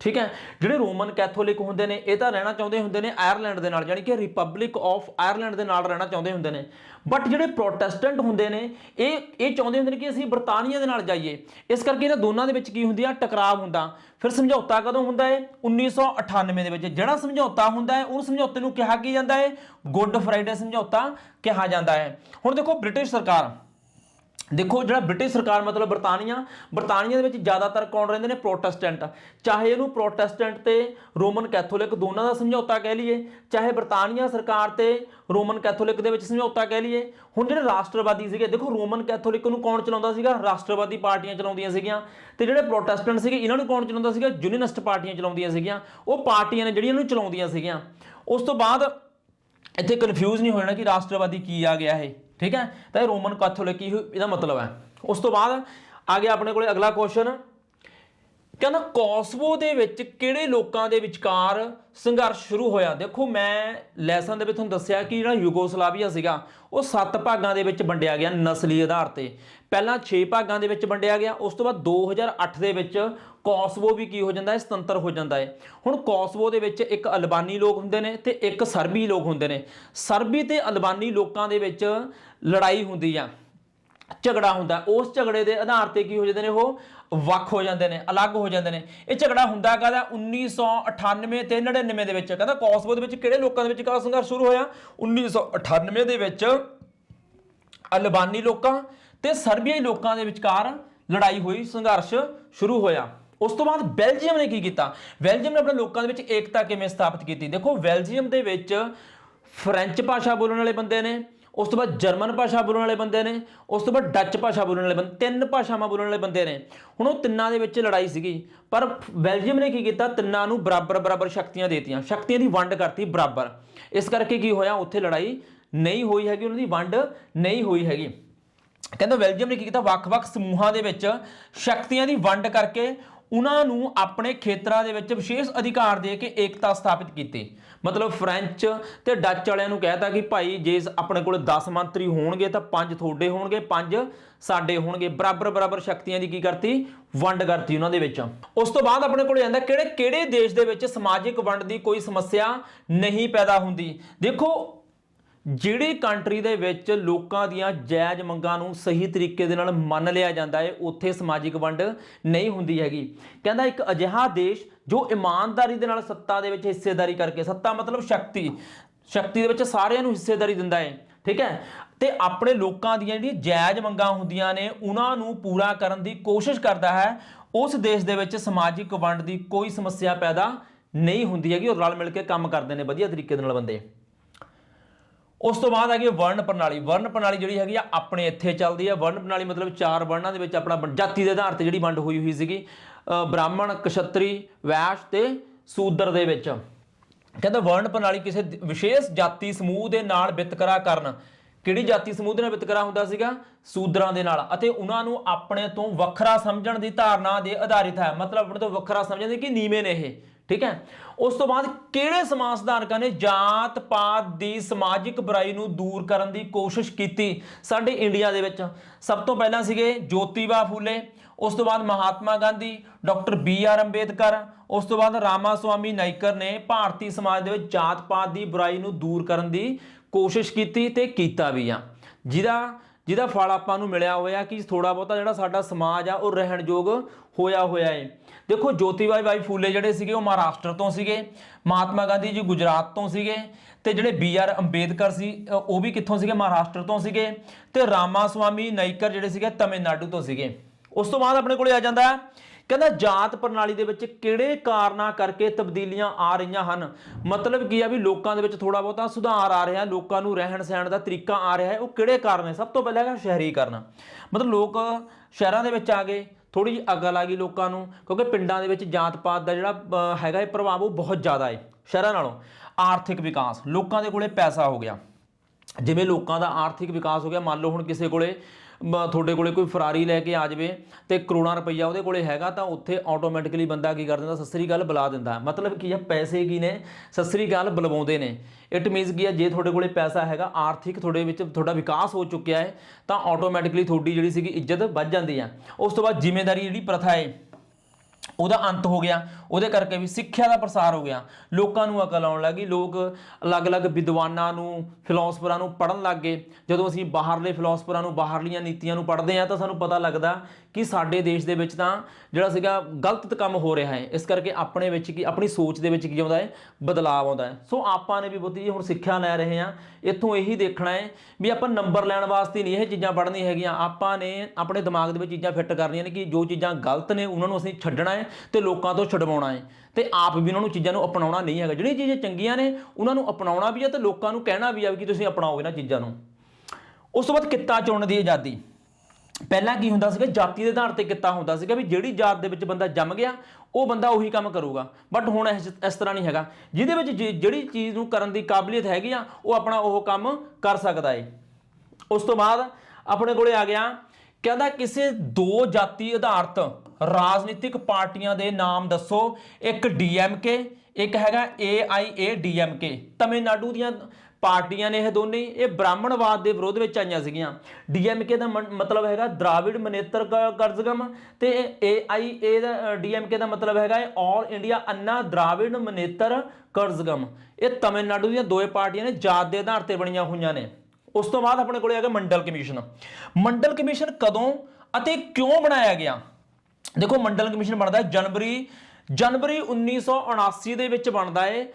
ਠੀਕ ਹੈ? ਜਿਹੜੇ ਰੋਮਨ ਕੈਥੋਲਿਕ ਹੁੰਦੇ ਨੇ, ਇਹ ਤਾਂ ਰਹਿਣਾ ਚਾਹੁੰਦੇ ਹੁੰਦੇ ਨੇ ਆਇਰਲੈਂਡ ਦੇ ਨਾਲ, ਯਾਨੀ ਕਿ ਰਿਪਬਲਿਕ ਆਫ ਆਇਰਲੈਂਡ ਦੇ ਨਾਲ ਰਹਿਣਾ ਚਾਹੁੰਦੇ ਹੁੰਦੇ ਨੇ। ਬਟ ਜਿਹੜੇ ਪ੍ਰੋਟੈਸਟੈਂਟ ਹੁੰਦੇ ਨੇ, ਇਹ ਇਹ ਚਾਹੁੰਦੇ ਹੁੰਦੇ ਨੇ ਕਿ ਅਸੀਂ ਬਰਤਾਨੀਆ ਦੇ ਨਾਲ ਜਾਈਏ। ਇਸ ਕਰਕੇ ਇਹਨਾਂ ਦੋਨਾਂ ਦੇ ਵਿੱਚ ਕੀ ਹੁੰਦੀ ਆ? ਟਕਰਾਵ ਹੁੰਦਾ। ਫਿਰ ਸਮਝੌਤਾ ਕਦੋਂ ਹੁੰਦਾ ਹੈ 1998 ਦੇ ਵਿੱਚ। ਜਿਹੜਾ ਸਮਝੌਤਾ ਹੁੰਦਾ ਹੈ ਉਹ ਸਮਝੌਤੇ ਨੂੰ ਕਿਹਾ ਕੀ ਜਾਂਦਾ ਹੈ ਗੁੱਡ ਫਰਾਈਡੇ ਸਮਝੌਤਾ ਕਿਹਾ ਜਾਂਦਾ ਹੈ ਹੁਣ ਦੇਖੋ, ਬ੍ਰਿਟਿਸ਼ ਸਰਕਾਰ ਦੇਖੋ ਜਿਹੜਾ ਬ੍ਰਿਟਿਸ਼ ਸਰਕਾਰ ਮਤਲਬ ਬਰਤਾਨੀਆ ਬਰਤਾਨੀਆ ਦੇ ਵਿੱਚ ਜ਼ਿਆਦਾਤਰ ਕੌਣ ਰਹਿੰਦੇ ਨੇ? ਪ੍ਰੋਟੈਸਟੈਂਟ। ਚਾਹੇ ਇਹਨੂੰ ਪ੍ਰੋਟੈਸਟੈਂਟ ਤੇ ਰੋਮਨ ਕੈਥੋਲਿਕ ਦੋਨਾਂ ਦਾ ਸਮਝੌਤਾ ਕਹਿ ਲਈਏ, ਚਾਹੇ ਬਰਤਾਨੀਆ ਸਰਕਾਰ ਤੇ ਰੋਮਨ ਕੈਥੋਲਿਕ ਦੇ ਵਿੱਚ ਸਮਝੌਤਾ ਕਹਿ ਲਈਏ, ਹੁਣ ਜਿਹੜੇ ਰਾਸ਼ਟਰਵਾਦੀ ਸੀਗੇ, ਦੇਖੋ ਰੋਮਨ ਕੈਥੋਲਿਕ ਨੂੰ ਕੌਣ ਚਲਾਉਂਦਾ ਸੀਗਾ? ਰਾਸ਼ਟਰਵਾਦੀ ਪਾਰਟੀਆਂ ਚਲਾਉਂਦੀਆਂ ਸੀਗੀਆਂ। ਤੇ ਜਿਹੜੇ ਪ੍ਰੋਟੈਸਟੈਂਟ ਸੀਗੇ, ਇਹਨਾਂ ਨੂੰ ਕੌਣ ਚਲਾਉਂਦਾ ਸੀਗਾ? ਯੂਨੀਨਿਸਟ ਪਾਰਟੀਆਂ ਚਲਾਉਂਦੀਆਂ ਸੀਗੀਆਂ। ਉਹ ਪਾਰਟੀਆਂ ਨੇ ਜਿਹੜੀਆਂ ਇਹਨੂੰ ਚਲਾਉਂਦੀਆਂ ਸੀਗੀਆਂ। ਉਸ ਤੋਂ ਬਾਅਦ ਇੱਥੇ ਕਨਫਿਊਜ਼ ਨਹੀਂ ਹੋ ਜਾਣਾ ਕਿ ਰਾਸ਼ਟਰਵਾਦੀ ਕੀ ਆ ਗਿਆ ਇਹ। ਠੀਕ ਹੈ? ਤਾਂ ਇਹ ਰੋਮਨ ਕੈਥੋਲਿਕ ਹੀ ਇਹਦਾ ਮਤਲਬ ਹੈ। ਉਸ ਤੋਂ ਬਾਅਦ ਆ ਗਿਆ ਆਪਣੇ ਕੋਲੇ ਅਗਲਾ ਕੁਐਸਚਨ ਕਹਿੰਦਾ ਕੋਸਵੋ ਦੇ ਵਿੱਚ ਕਿਹੜੇ ਲੋਕਾਂ ਦੇ ਵਿਚਕਾਰ ਸੰਘਰਸ਼ ਸ਼ੁਰੂ ਹੋਇਆ? ਦੇਖੋ, ਮੈਂ ਲੈਸਨ ਦੇ ਵਿੱਚ ਤੁਹਾਨੂੰ ਦੱਸਿਆ ਕਿ ਜਿਹੜਾ ਯੂਗੋਸਲਾਵੀਆ ਸੀਗਾ, ਉਹ ਸੱਤ ਭਾਗਾਂ ਦੇ ਵਿੱਚ ਵੰਡਿਆ ਗਿਆ ਨਸਲੀ ਆਧਾਰ ਤੇ। ਪਹਿਲਾਂ 6 ਭਾਗਾਂ ਦੇ ਵਿੱਚ ਵੰਡਿਆ ਗਿਆ, ਉਸ ਤੋਂ ਬਾਅਦ 2008 ਦੇ ਵਿੱਚ ਕੋਸਵੋ ਵੀ ਕੀ ਹੋ ਜਾਂਦਾ ਹੈ? ਸੁਤੰਤਰ ਹੋ ਜਾਂਦਾ ਹੈ। ਹੁਣ ਕੋਸਵੋ ਦੇ ਵਿੱਚ ਇੱਕ ਅਲਬਾਨੀ ਲੋਕ ਹੁੰਦੇ ਨੇ ਤੇ ਇੱਕ ਸਰਬੀ ਲੋਕ ਹੁੰਦੇ ਨੇ। ਸਰਬੀ ਤੇ ਅਲਬਾਨੀ ਲੋਕਾਂ ਦੇ ਵਿੱਚ ਲੜਾਈ ਹੁੰਦੀ ਆ, ਝਗੜਾ ਹੁੰਦਾ। ਉਸ ਝਗੜੇ ਦੇ ਆਧਾਰ ਤੇ ਕੀ ਹੋ ਜਾਂਦੇ ਨੇ ਉਹ? ਵੱਖ ਹੋ ਜਾਂਦੇ ਨੇ, ਅਲੱਗ ਹੋ ਜਾਂਦੇ ਨੇ। ਇਹ ਝਗੜਾ ਹੁੰਦਾ ਕਾਹਦਾ? 1998 ਤੇ 99 ਦੇ ਵਿੱਚ। ਕਹਿੰਦਾ ਕੋਸਵੋ ਦੇ ਵਿੱਚ ਕਿਹੜੇ ਲੋਕਾਂ ਦੇ ਵਿੱਚ ਕਾ ਸੰਘਰਸ਼ ਸ਼ੁਰੂ ਹੋਇਆ? 1998 ਦੇ ਵਿੱਚ ਅਲਬਾਨੀ ਲੋਕਾਂ ਤੇ ਸਰਬੀਆਈ ਲੋਕਾਂ ਦੇ ਵਿਚਕਾਰ ਲੜਾਈ ਹੋਈ, ਸੰਘਰਸ਼ ਸ਼ੁਰੂ ਹੋਇਆ। ਉਸ ਤੋਂ ਬਾਅਦ ਬੈਲਜੀਅਮ ਨੇ ਕੀ ਕੀਤਾ? ਬੈਲਜੀਅਮ ਨੇ ਆਪਣੇ ਲੋਕਾਂ ਦੇ ਵਿੱਚ ਏਕਤਾ ਕਿਵੇਂ ਸਥਾਪਿਤ ਕੀਤੀ? ਦੇਖੋ, ਬੈਲਜੀਅਮ ਦੇ ਵਿੱਚ ਫ੍ਰੈਂਚ ਭਾਸ਼ਾ ਬੋਲਣ ਵਾਲੇ ਬੰਦੇ ਨੇ, ਉਸ ਤੋਂ ਬਾਅਦ ਜਰਮਨ ਭਾਸ਼ਾ ਬੋਲਣ ਵਾਲੇ ਬੰਦੇ ਨੇ, ਉਸ ਤੋਂ ਬਾਅਦ ਡੱਚ ਭਾਸ਼ਾ ਬੋਲਣ ਵਾਲੇ ਬੰਦੇ, ਤਿੰਨ ਭਾਸ਼ਾਵਾਂ ਬੋਲਣ ਵਾਲੇ ਬੰਦੇ ਨੇ। ਹੁਣ ਉਹ ਤਿੰਨਾਂ ਦੇ ਵਿੱਚ ਲੜਾਈ ਸੀਗੀ, ਪਰ ਬੈਲਜੀਅਮ ਨੇ ਕੀ ਕੀਤਾ? ਤਿੰਨਾਂ ਨੂੰ ਬਰਾਬਰ ਬਰਾਬਰ ਸ਼ਕਤੀਆਂ ਦੇਤੀਆਂ। ਸ਼ਕਤੀਆਂ ਦੀ ਵੰਡ ਕਰਤੀ ਬਰਾਬਰ। ਇਸ ਕਰਕੇ ਕੀ ਹੋਇਆ? ਉੱਥੇ ਲੜਾਈ ਨਹੀਂ ਹੋਈ ਹੈਗੀ, ਉਹਨਾਂ ਦੀ ਵੰਡ ਨਹੀਂ ਹੋਈ ਹੈਗੀ। ਕਹਿੰਦਾ ਬੈਲਜੀਅਮ ਨੇ ਕੀ ਕੀਤਾ? ਵੱਖ-ਵੱਖ ਸਮੂਹਾਂ ਦੇ ਵਿੱਚ ਸ਼ਕਤੀਆਂ ਦੀ ਵੰਡ ਕਰਕੇ ਉਹਨਾਂ ਨੂੰ ਆਪਣੇ ਖੇਤਰਾਂ ਦੇ ਵਿੱਚ ਵਿਸ਼ੇਸ਼ ਅਧਿਕਾਰ ਦੇ ਕੇ ਏਕਤਾ ਸਥਾਪਿਤ ਕੀਤੀ। ਮਤਲਬ ਫ੍ਰੈਂਚ ਤੇ ਡੱਚ ਵਾਲਿਆਂ ਨੂੰ ਕਹਿਤਾ ਕਿ ਭਾਈ ਜੇ ਆਪਣੇ ਕੋਲ 10 ਮੰਤਰੀ ਹੋਣਗੇ ਤਾਂ 5 ਤੁਹਾਡੇ ਹੋਣਗੇ 5 ਸਾਡੇ ਹੋਣਗੇ। ਬਰਾਬਰ ਬਰਾਬਰ ਸ਼ਕਤੀਆਂ ਦੀ ਕੀ ਕਰਤੀ? ਵੰਡ ਕਰਤੀ ਉਹਨਾਂ ਦੇ ਵਿੱਚ। ਉਸ ਤੋਂ ਬਾਅਦ ਆਪਣੇ ਕੋਲ ਜਾਂਦਾ ਕਿਹੜੇ ਕਿਹੜੇ ਦੇਸ਼ ਦੇ ਵਿੱਚ ਸਮਾਜਿਕ ਵੰਡ ਦੀ ਕੋਈ ਸਮੱਸਿਆ ਨਹੀਂ ਪੈਦਾ ਹੁੰਦੀ? ਦੇਖੋ ਜਿਹੜੀ ਕੰਟਰੀ ਦੇ ਵਿੱਚ ਲੋਕਾਂ ਦੀਆਂ ਜਾਇਜ਼ ਮੰਗਾਂ ਨੂੰ ਸਹੀ ਤਰੀਕੇ ਦੇ ਨਾਲ ਮੰਨ ਲਿਆ ਜਾਂਦਾ ਹੈ, ਉੱਥੇ ਸਮਾਜਿਕ ਵੰਡ ਨਹੀਂ ਹੁੰਦੀ ਹੈਗੀ। ਕਹਿੰਦਾ ਇੱਕ ਅਜਿਹਾ ਦੇਸ਼ ਜੋ ਇਮਾਨਦਾਰੀ ਦੇ ਨਾਲ ਸੱਤਾ ਦੇ ਵਿੱਚ ਹਿੱਸੇਦਾਰੀ ਕਰਕੇ, ਸੱਤਾ ਮਤਲਬ ਸ਼ਕਤੀ ਸ਼ਕਤੀ ਦੇ ਵਿੱਚ ਸਾਰਿਆਂ ਨੂੰ ਹਿੱਸੇਦਾਰੀ ਦਿੰਦਾ ਹੈ, ਠੀਕ ਹੈ? ਤੇ ਆਪਣੇ ਲੋਕਾਂ ਦੀਆਂ ਜਿਹੜੀਆਂ ਜਾਇਜ਼ ਮੰਗਾਂ ਹੁੰਦੀਆਂ ਨੇ, ਉਹਨਾਂ ਨੂੰ ਪੂਰਾ ਕਰਨ ਦੀ ਕੋਸ਼ਿਸ਼ ਕਰਦਾ ਹੈ, ਉਸ ਦੇਸ਼ ਦੇ ਵਿੱਚ ਸਮਾਜਿਕ ਵੰਡ ਦੀ ਕੋਈ ਸਮੱਸਿਆ ਪੈਦਾ ਨਹੀਂ ਹੁੰਦੀ ਹੈਗੀ, ਉਹ ਰਲ ਮਿਲ ਕੇ ਕੰਮ ਕਰਦੇ ਨੇ, ਵਧੀਆ ਤਰੀਕੇ ਦੇ ਨਾਲ ਬੰਦੇ। ਉਸ ਤੋਂ ਬਾਅਦ ਆ ਗਈ ਵਰਣ ਪ੍ਰਣਾਲੀ। ਵਰਣ ਪ੍ਰਣਾਲੀ ਜਿਹੜੀ ਹੈਗੀ ਆ ਆਪਣੇ ਇੱਥੇ ਚੱਲਦੀ ਆ। ਵਰਣ ਪ੍ਰਣਾਲੀ ਮਤਲਬ ਚਾਰ ਵਰਣਾਂ ਦੇ ਵਿੱਚ ਆਪਣਾ ਜਾਤੀ ਦੇ ਆਧਾਰ ਤੇ ਜਿਹੜੀ ਵੰਡ ਹੋਈ ਹੋਈ ਸੀਗੀ। ਬ੍ਰਾਹਮਣ, ਕਸ਼ਤਰੀ, ਵੈਸ਼ ਤੇ ਸੂਦਰ ਦੇ ਵਿੱਚ। ਕਹਿੰਦਾ ਵਰਣ ਪ੍ਰਣਾਲੀ ਕਿਸੇ ਵਿਸ਼ੇਸ਼ ਜਾਤੀ ਸਮੂਹ ਦੇ ਨਾਲ ਵਿਤਕਰਾ ਕਰਨ। ਕਿਹੜੀ ਜਾਤੀ ਸਮੂਹ ਦੇ ਨਾਲ ਵਿਤਕਰਾ ਹੁੰਦਾ ਸੀਗਾ? ਸੂਦਰਾਂ ਦੇ ਨਾਲ। ਅਤੇ ਉਹਨਾਂ ਨੂੰ ਆਪਣੇ ਤੋਂ ਵੱਖਰਾ ਸਮਝਣ ਦੀ ਧਾਰਨਾ ਦੇ ਆਧਾਰਿਤ ਹੈ। ਮਤਲਬ ਆਪਣੇ ਤੋਂ ਵੱਖਰਾ ਸਮਝਦੇ ਕਿ ਨੀਵੇਂ ਨੇ ਇਹ। ਠੀਕ ਹੈ? ਉਸ ਤੋਂ ਬਾਅਦ ਕਿਹੜੇ ਸਮਾਜ ਸੁਧਾਰਕਾਂ ਨੇ ਜਾਤ ਪਾਤ ਦੀ ਸਮਾਜਿਕ ਬੁਰਾਈ ਨੂੰ ਦੂਰ ਕਰਨ ਦੀ ਕੋਸ਼ਿਸ਼ ਕੀਤੀ ਸਾਡੇ ਇੰਡੀਆ ਦੇ ਵਿੱਚ? ਸਭ ਤੋਂ ਪਹਿਲਾਂ ਸੀਗੇ ਜੋਤੀਬਾ ਫੂਲੇ, ਉਸ ਤੋਂ ਬਾਅਦ Mahatma Gandhi, doctor B R Ambedkar, ਉਸ ਤੋਂ ਬਾਅਦ ਰਾਮਾ ਸੁਆਮੀ ਨਾਇਕਰ ਨੇ ਭਾਰਤੀ ਸਮਾਜ ਦੇ ਵਿੱਚ ਜਾਤ ਪਾਤ ਦੀ ਬੁਰਾਈ ਨੂੰ ਦੂਰ ਕਰਨ ਦੀ ਕੋਸ਼ਿਸ਼ ਕੀਤੀ ਤੇ ਕੀਤਾ ਵੀ ਆ। ਜਿਹਦਾ ਜਿਹਦਾ ਫਲ ਆਪਾਂ ਨੂੰ ਮਿਲਿਆ ਹੋਇਆ ਕਿ ਥੋੜਾ ਬਹੁਤਾ ਜਿਹੜਾ ਸਾਡਾ ਸਮਾਜ ਆ, ਉਹ ਰਹਿਣਯੋਗ ਹੋਇਆ ਹੋਇਆ ਏ। ਦੇਖੋ, ਜੋਤੀਬਾਈ ਬਾਈ ਫੂਲੇ ਜਿਹੜੇ ਸੀਗੇ, ਉਹ ਮਹਾਰਾਸ਼ਟਰ ਤੋਂ ਸੀਗੇ, ਮਹਾਤਮਾ ਗਾਂਧੀ ਜੀ ਗੁਜਰਾਤ ਤੋਂ ਸੀਗੇ ਤੇ ਜਿਹੜੇ ਬੀ ਆਰ ਅੰਬੇਦਕਰ ਸੀ ਉਹ ਵੀ ਕਿੱਥੋਂ ਸੀਗੇ? ਮਹਾਰਾਸ਼ਟਰ ਤੋਂ ਸੀਗੇ ਤੇ ਰਾਮਾ ਸਵਾਮੀ ਨਾਈਕਰ ਜਿਹੜੇ ਸੀਗੇ, ਤਮਿਲਨਾਡੂ ਤੋਂ ਸੀਗੇ। ਉਸ ਤੋਂ ਬਾਅਦ ਆਪਣੇ ਕੋਲੇ ਆ ਜਾਂਦਾ ਹੈ ਕਹਿੰਦਾ ਜਾਤ ਪ੍ਰਣਾਲੀ ਦੇ ਵਿੱਚ ਕਿਹੜੇ ਕਾਰਨਾਂ ਕਰਕੇ ਤਬਦੀਲੀਆਂ ਆ ਰਹੀਆਂ ਹਨ? ਮਤਲਬ ਕੀ ਆ ਵੀ ਲੋਕਾਂ ਦੇ ਵਿੱਚ ਥੋੜਾ ਬਹੁਤਾ ਸੁਧਾਰ ਆ ਰਿਹਾ, ਲੋਕਾਂ ਨੂੰ ਰਹਿਣ ਸਹਿਣ ਦਾ ਤਰੀਕਾ ਆ ਰਿਹਾ ਹੈ, ਉਹ ਕਿਹੜੇ ਕਾਰਨ ਨੇ? ਸਭ ਤੋਂ ਪਹਿਲਾਂ ਹੈਗਾ ਸ਼ਹਿਰੀਕਰਨ। ਮਤਲਬ ਲੋਕ ਸ਼ਹਿਰਾਂ ਦੇ ਵਿੱਚ ਆ ਗਏ ਥੋੜੀ ਜਿਹੀ ਅਕਲ ਆ ਗਈ ਲੋਕਾਂ ਨੂੰ, ਕਿਉਂਕਿ ਪਿੰਡਾਂ ਦੇ ਵਿੱਚ ਜਾਤ ਪਾਤ ਦਾ ਜਿਹੜਾ ਹੈਗਾ ਇਹ ਪ੍ਰਭਾਵ ਉਹ ਬਹੁਤ ਜ਼ਿਆਦਾ ਹੈ, ਸ਼ਹਿਰਾਂ ਨਾਲੋਂ। ਆਰਥਿਕ ਵਿਕਾਸ, ਲੋਕਾਂ ਦੇ ਕੋਲੇ ਪੈਸਾ ਹੋ ਗਿਆ। ਜਿਵੇਂ ਲੋਕਾਂ ਦਾ ਆਰਥਿਕ ਵਿਕਾਸ ਹੋ ਗਿਆ, ਮੰਨ ਲਓ ਹੁਣ ਕਿਸੇ ਕੋਲੇ ਤੁਹਾਡੇ ਕੋਲੇ ਕੋਈ ਫਰਾਰੀ ਲੈ ਕੇ ਆ ਜਾਵੇ ਤੇ ਕਰੋੜਾਂ ਰੁਪਈਆ ਉਹਦੇ ਕੋਲੇ ਹੈਗਾ ਤਾਂ ਉੱਥੇ ਆਟੋਮੈਟਿਕਲੀ ਬੰਦਾ ਕੀ ਕਰ ਦਿੰਦਾ ਸਤਿ ਸ੍ਰੀ ਬੁਲਾ ਦਿੰਦਾ। ਮਤਲਬ ਕੀ ਆ, ਪੈਸੇ ਕੀ ਨੇ? ਸਤਿ ਗੱਲ ਅਕਾਲ ਬੁਲਵਾਉਂਦੇ ਨੇ। ਇਟ ਮੀਨਸ ਕੀ ਆ, ਜੇ ਤੁਹਾਡੇ ਕੋਲੇ ਪੈਸਾ ਹੈਗਾ, ਆਰਥਿਕ ਤੁਹਾਡੇ ਵਿੱਚ ਤੁਹਾਡਾ ਵਿਕਾਸ ਹੋ ਚੁੱਕਿਆ ਹੈ, ਤਾਂ ਆਟੋਮੈਟਿਕਲੀ ਤੁਹਾਡੀ ਜਿਹੜੀ ਸੀਗੀ ਇੱਜ਼ਤ ਵੱਧ ਜਾਂਦੀ ਆ। ਉਸ ਤੋਂ ਬਾਅਦ ਜ਼ਿੰਮੇਵਾਰੀ ਜਿਹੜੀ ਪ੍ਰਥਾ ਹੈ ਉਹਦਾ ਅੰਤ ਹੋ ਗਿਆ, ਉਹਦੇ ਕਰਕੇ ਵੀ ਸਿੱਖਿਆ ਦਾ ਪ੍ਰਸਾਰ ਹੋ ਗਿਆ। ਲੋਕਾਂ ਨੂੰ ਅਕਲ ਆਉਣ ਲੱਗੀ ਲੋਕ ਅਲੱਗ-ਅਲੱਗ ਵਿਦਵਾਨਾਂ ਨੂੰ, ਫਿਲਾਸਫਰਾਂ ਨੂੰ ਪੜਨ ਲੱਗ ਗਏ। ਜਦੋਂ ਅਸੀਂ ਬਾਹਰਲੇ ਫਿਲਾਸਫਰਾਂ ਨੂੰ, ਬਾਹਰਲੀਆਂ ਨੀਤੀਆਂ ਨੂੰ ਪੜ੍ਹਦੇ ਆ ਤਾਂ ਸਾਨੂੰ ਪਤਾ ਲੱਗਦਾ ਕਿ ਸਾਡੇ ਦੇਸ਼ ਦੇ ਵਿੱਚ ਤਾਂ ਜਿਹੜਾ ਸੀਗਾ ਗਲਤ ਕੰਮ ਹੋ ਰਿਹਾ ਹੈ। ਇਸ ਕਰਕੇ ਆਪਣੇ ਵਿੱਚ ਕੀ, ਆਪਣੀ ਸੋਚ ਦੇ ਵਿੱਚ ਕੀ ਆਉਂਦਾ ਹੈ? ਬਦਲਾਅ ਆਉਂਦਾ ਹੈ। ਸੋ ਆਪਾਂ ਨੇ ਵੀ ਬੁੱਧੀ ਜੀ ਹੁਣ ਸਿੱਖਿਆ ਲੈ ਰਹੇ ਆ ਇੱਥੋਂ ਇਹੀ ਦੇਖਣਾ ਹੈ ਵੀ ਆਪਾਂ ਨੰਬਰ ਲੈਣ ਵਾਸਤੇ ਨਹੀਂ ਇਹ ਚੀਜ਼ਾਂ ਪੜ੍ਹਨੀਆਂ ਹੈਗੀਆਂ। ਆਪਾਂ ਨੇ ਆਪਣੇ ਦਿਮਾਗ ਦੇ ਵਿੱਚ ਚੀਜ਼ਾਂ ਫਿੱਟ ਕਰਨੀਆਂ ਨੇ ਕਿ ਜੋ ਚੀਜ਼ਾਂ ਗਲਤ ਨੇ ਉਹਨਾਂ ਨੂੰ ਅਸੀਂ ਛੱਡਣਾ ਹੈ ਤੇ ਲੋਕਾਂ ਤੋਂ ਛਡਵਾਉਣਾ ਹੈ। ਤੇ ਆਪ ਵੀ ਉਹਨਾਂ ਨੂੰ ਚੀਜ਼ਾਂ ਨੂੰ ਅਪਣਾਉਣਾ ਨਹੀਂ ਹੈਗਾ। ਜਿਹੜੀਆਂ ਚੀਜ਼ਾਂ ਚੰਗੀਆਂ ਨੇ ਉਹਨਾਂ ਨੂੰ ਅਪਣਾਉਣਾ ਵੀ ਹੈ ਤੇ ਲੋਕਾਂ ਨੂੰ ਕਹਿਣਾ ਵੀ ਆ ਵੀ ਕਿ ਤੁਸੀਂ ਅਪਣਾਓ ਇਹਨਾਂ ਚੀਜ਼ਾਂ ਨੂੰ। ਉਸ ਤੋਂ ਬਾਅਦ ਕਿੱਤਾ ਚੁਣਨ ਦੀ ਆਜ਼ਾਦੀ। ਪਹਿਲਾਂ ਕੀ ਹੁੰਦਾ ਸੀਗਾ, ਜਾਤੀ ਦੇ ਆਧਾਰ ਤੇ ਕਿੱਤਾ ਹੁੰਦਾ ਸੀਗਾ ਵੀ ਜਿਹੜੀ ਜਾਤ ਦੇ ਵਿੱਚ ਬੰਦਾ ਜੰਮ ਗਿਆ, ਉਹ ਬੰਦਾ ਉਹੀ ਕੰਮ ਕਰੂਗਾ। ਬਟ ਹੁਣ ਇਸ ਇਸ ਤਰ੍ਹਾਂ ਨਹੀਂ ਹੈਗਾ। ਜਿਹਦੇ ਵਿੱਚ ਜਿ, ਜਿਹੜੀ ਚੀਜ਼ ਨੂੰ ਕਰਨ ਦੀ ਕਾਬਲੀਅਤ ਹੈਗੀ ਆ, ਉਹ ਆਪਣਾ ਉਹ ਕੰਮ ਕਰ ਸਕਦਾ ਏ। ਉਸ ਤੋਂ ਬਾਅਦ ਆਪਣੇ ਕੋਲੇ ਆ ਗਿਆ, ਕਹਿੰਦਾ ਕਿਸੇ ਦੋ ਜਾਤੀ ਆਧਾਰਿਤ ਰਾਜਨੀਤਿਕ ਪਾਰਟੀਆਂ ਦੇ ਨਾਮ ਦੱਸੋ। ਇੱਕ ਡੀਐਮਕੇ ਇੱਕ ਹੈਗਾ ਏਆਈਏ ਡੀਐਮਕੇ ਤਮਿਲਨਾਡੂ ਦੀਆਂ ਪਾਰਟੀਆਂ ਨੇ ਇਹ ਦੋਨੇ ਇਹ ਬ੍ਰਾਹਮਣਵਾਦ ਦੇ ਵਿਰੋਧ ਵਿੱਚ ਆਈਆਂ ਸੀਗੀਆਂ। ਡੀਐਮਕੇ ਦਾ ਮਨ- ਮਤਲਬ ਹੈਗਾ ਦ੍ਰਾਵਿੜ ਮਨੇਤਰ ਕ- ਕਰਜ਼ਗਮ ਤੇ ਏਆਈਏ ਦਾ ਡੀਐਮਕੇ ਦਾ ਮਤਲਬ ਹੈਗਾ ਹੈ ਆਲ ਇੰਡੀਆ ਅੰਨਾ ਦ੍ਰਾਵਿੜ ਮਨੇਤਰ ਕਰਜ਼ਗਮ। ਇਹ ਤਮਿਲਨਾਡੂ ਦੀਆਂ ਦੋਏ ਪਾਰਟੀਆਂ ਨੇ ਜਾਤ ਦੇ ਆਧਾਰ ਤੇ ਬਣੀਆਂ ਹੋਈਆਂ ਨੇ। ਉਸ ਤੋਂ ਬਾਅਦ ਆਪਣੇ ਕੋਲੇ ਹੈਗਾ ਮੰਡਲ ਕਮਿਸ਼ਨ। ਮੰਡਲ ਕਮਿਸ਼ਨ ਕਦੋਂ ਅਤੇ ਕਿਉਂ ਬਣਾਇਆ ਗਿਆ? ਦੇਖੋ ਮੰਡਲ ਕਮਿਸ਼ਨ ਬਣਦਾ ਹੈ ਜਨਵਰੀ ਜਨਵਰੀ 1979 ਦੇ ਵਿੱਚ ਬਣਦਾ ਹੈ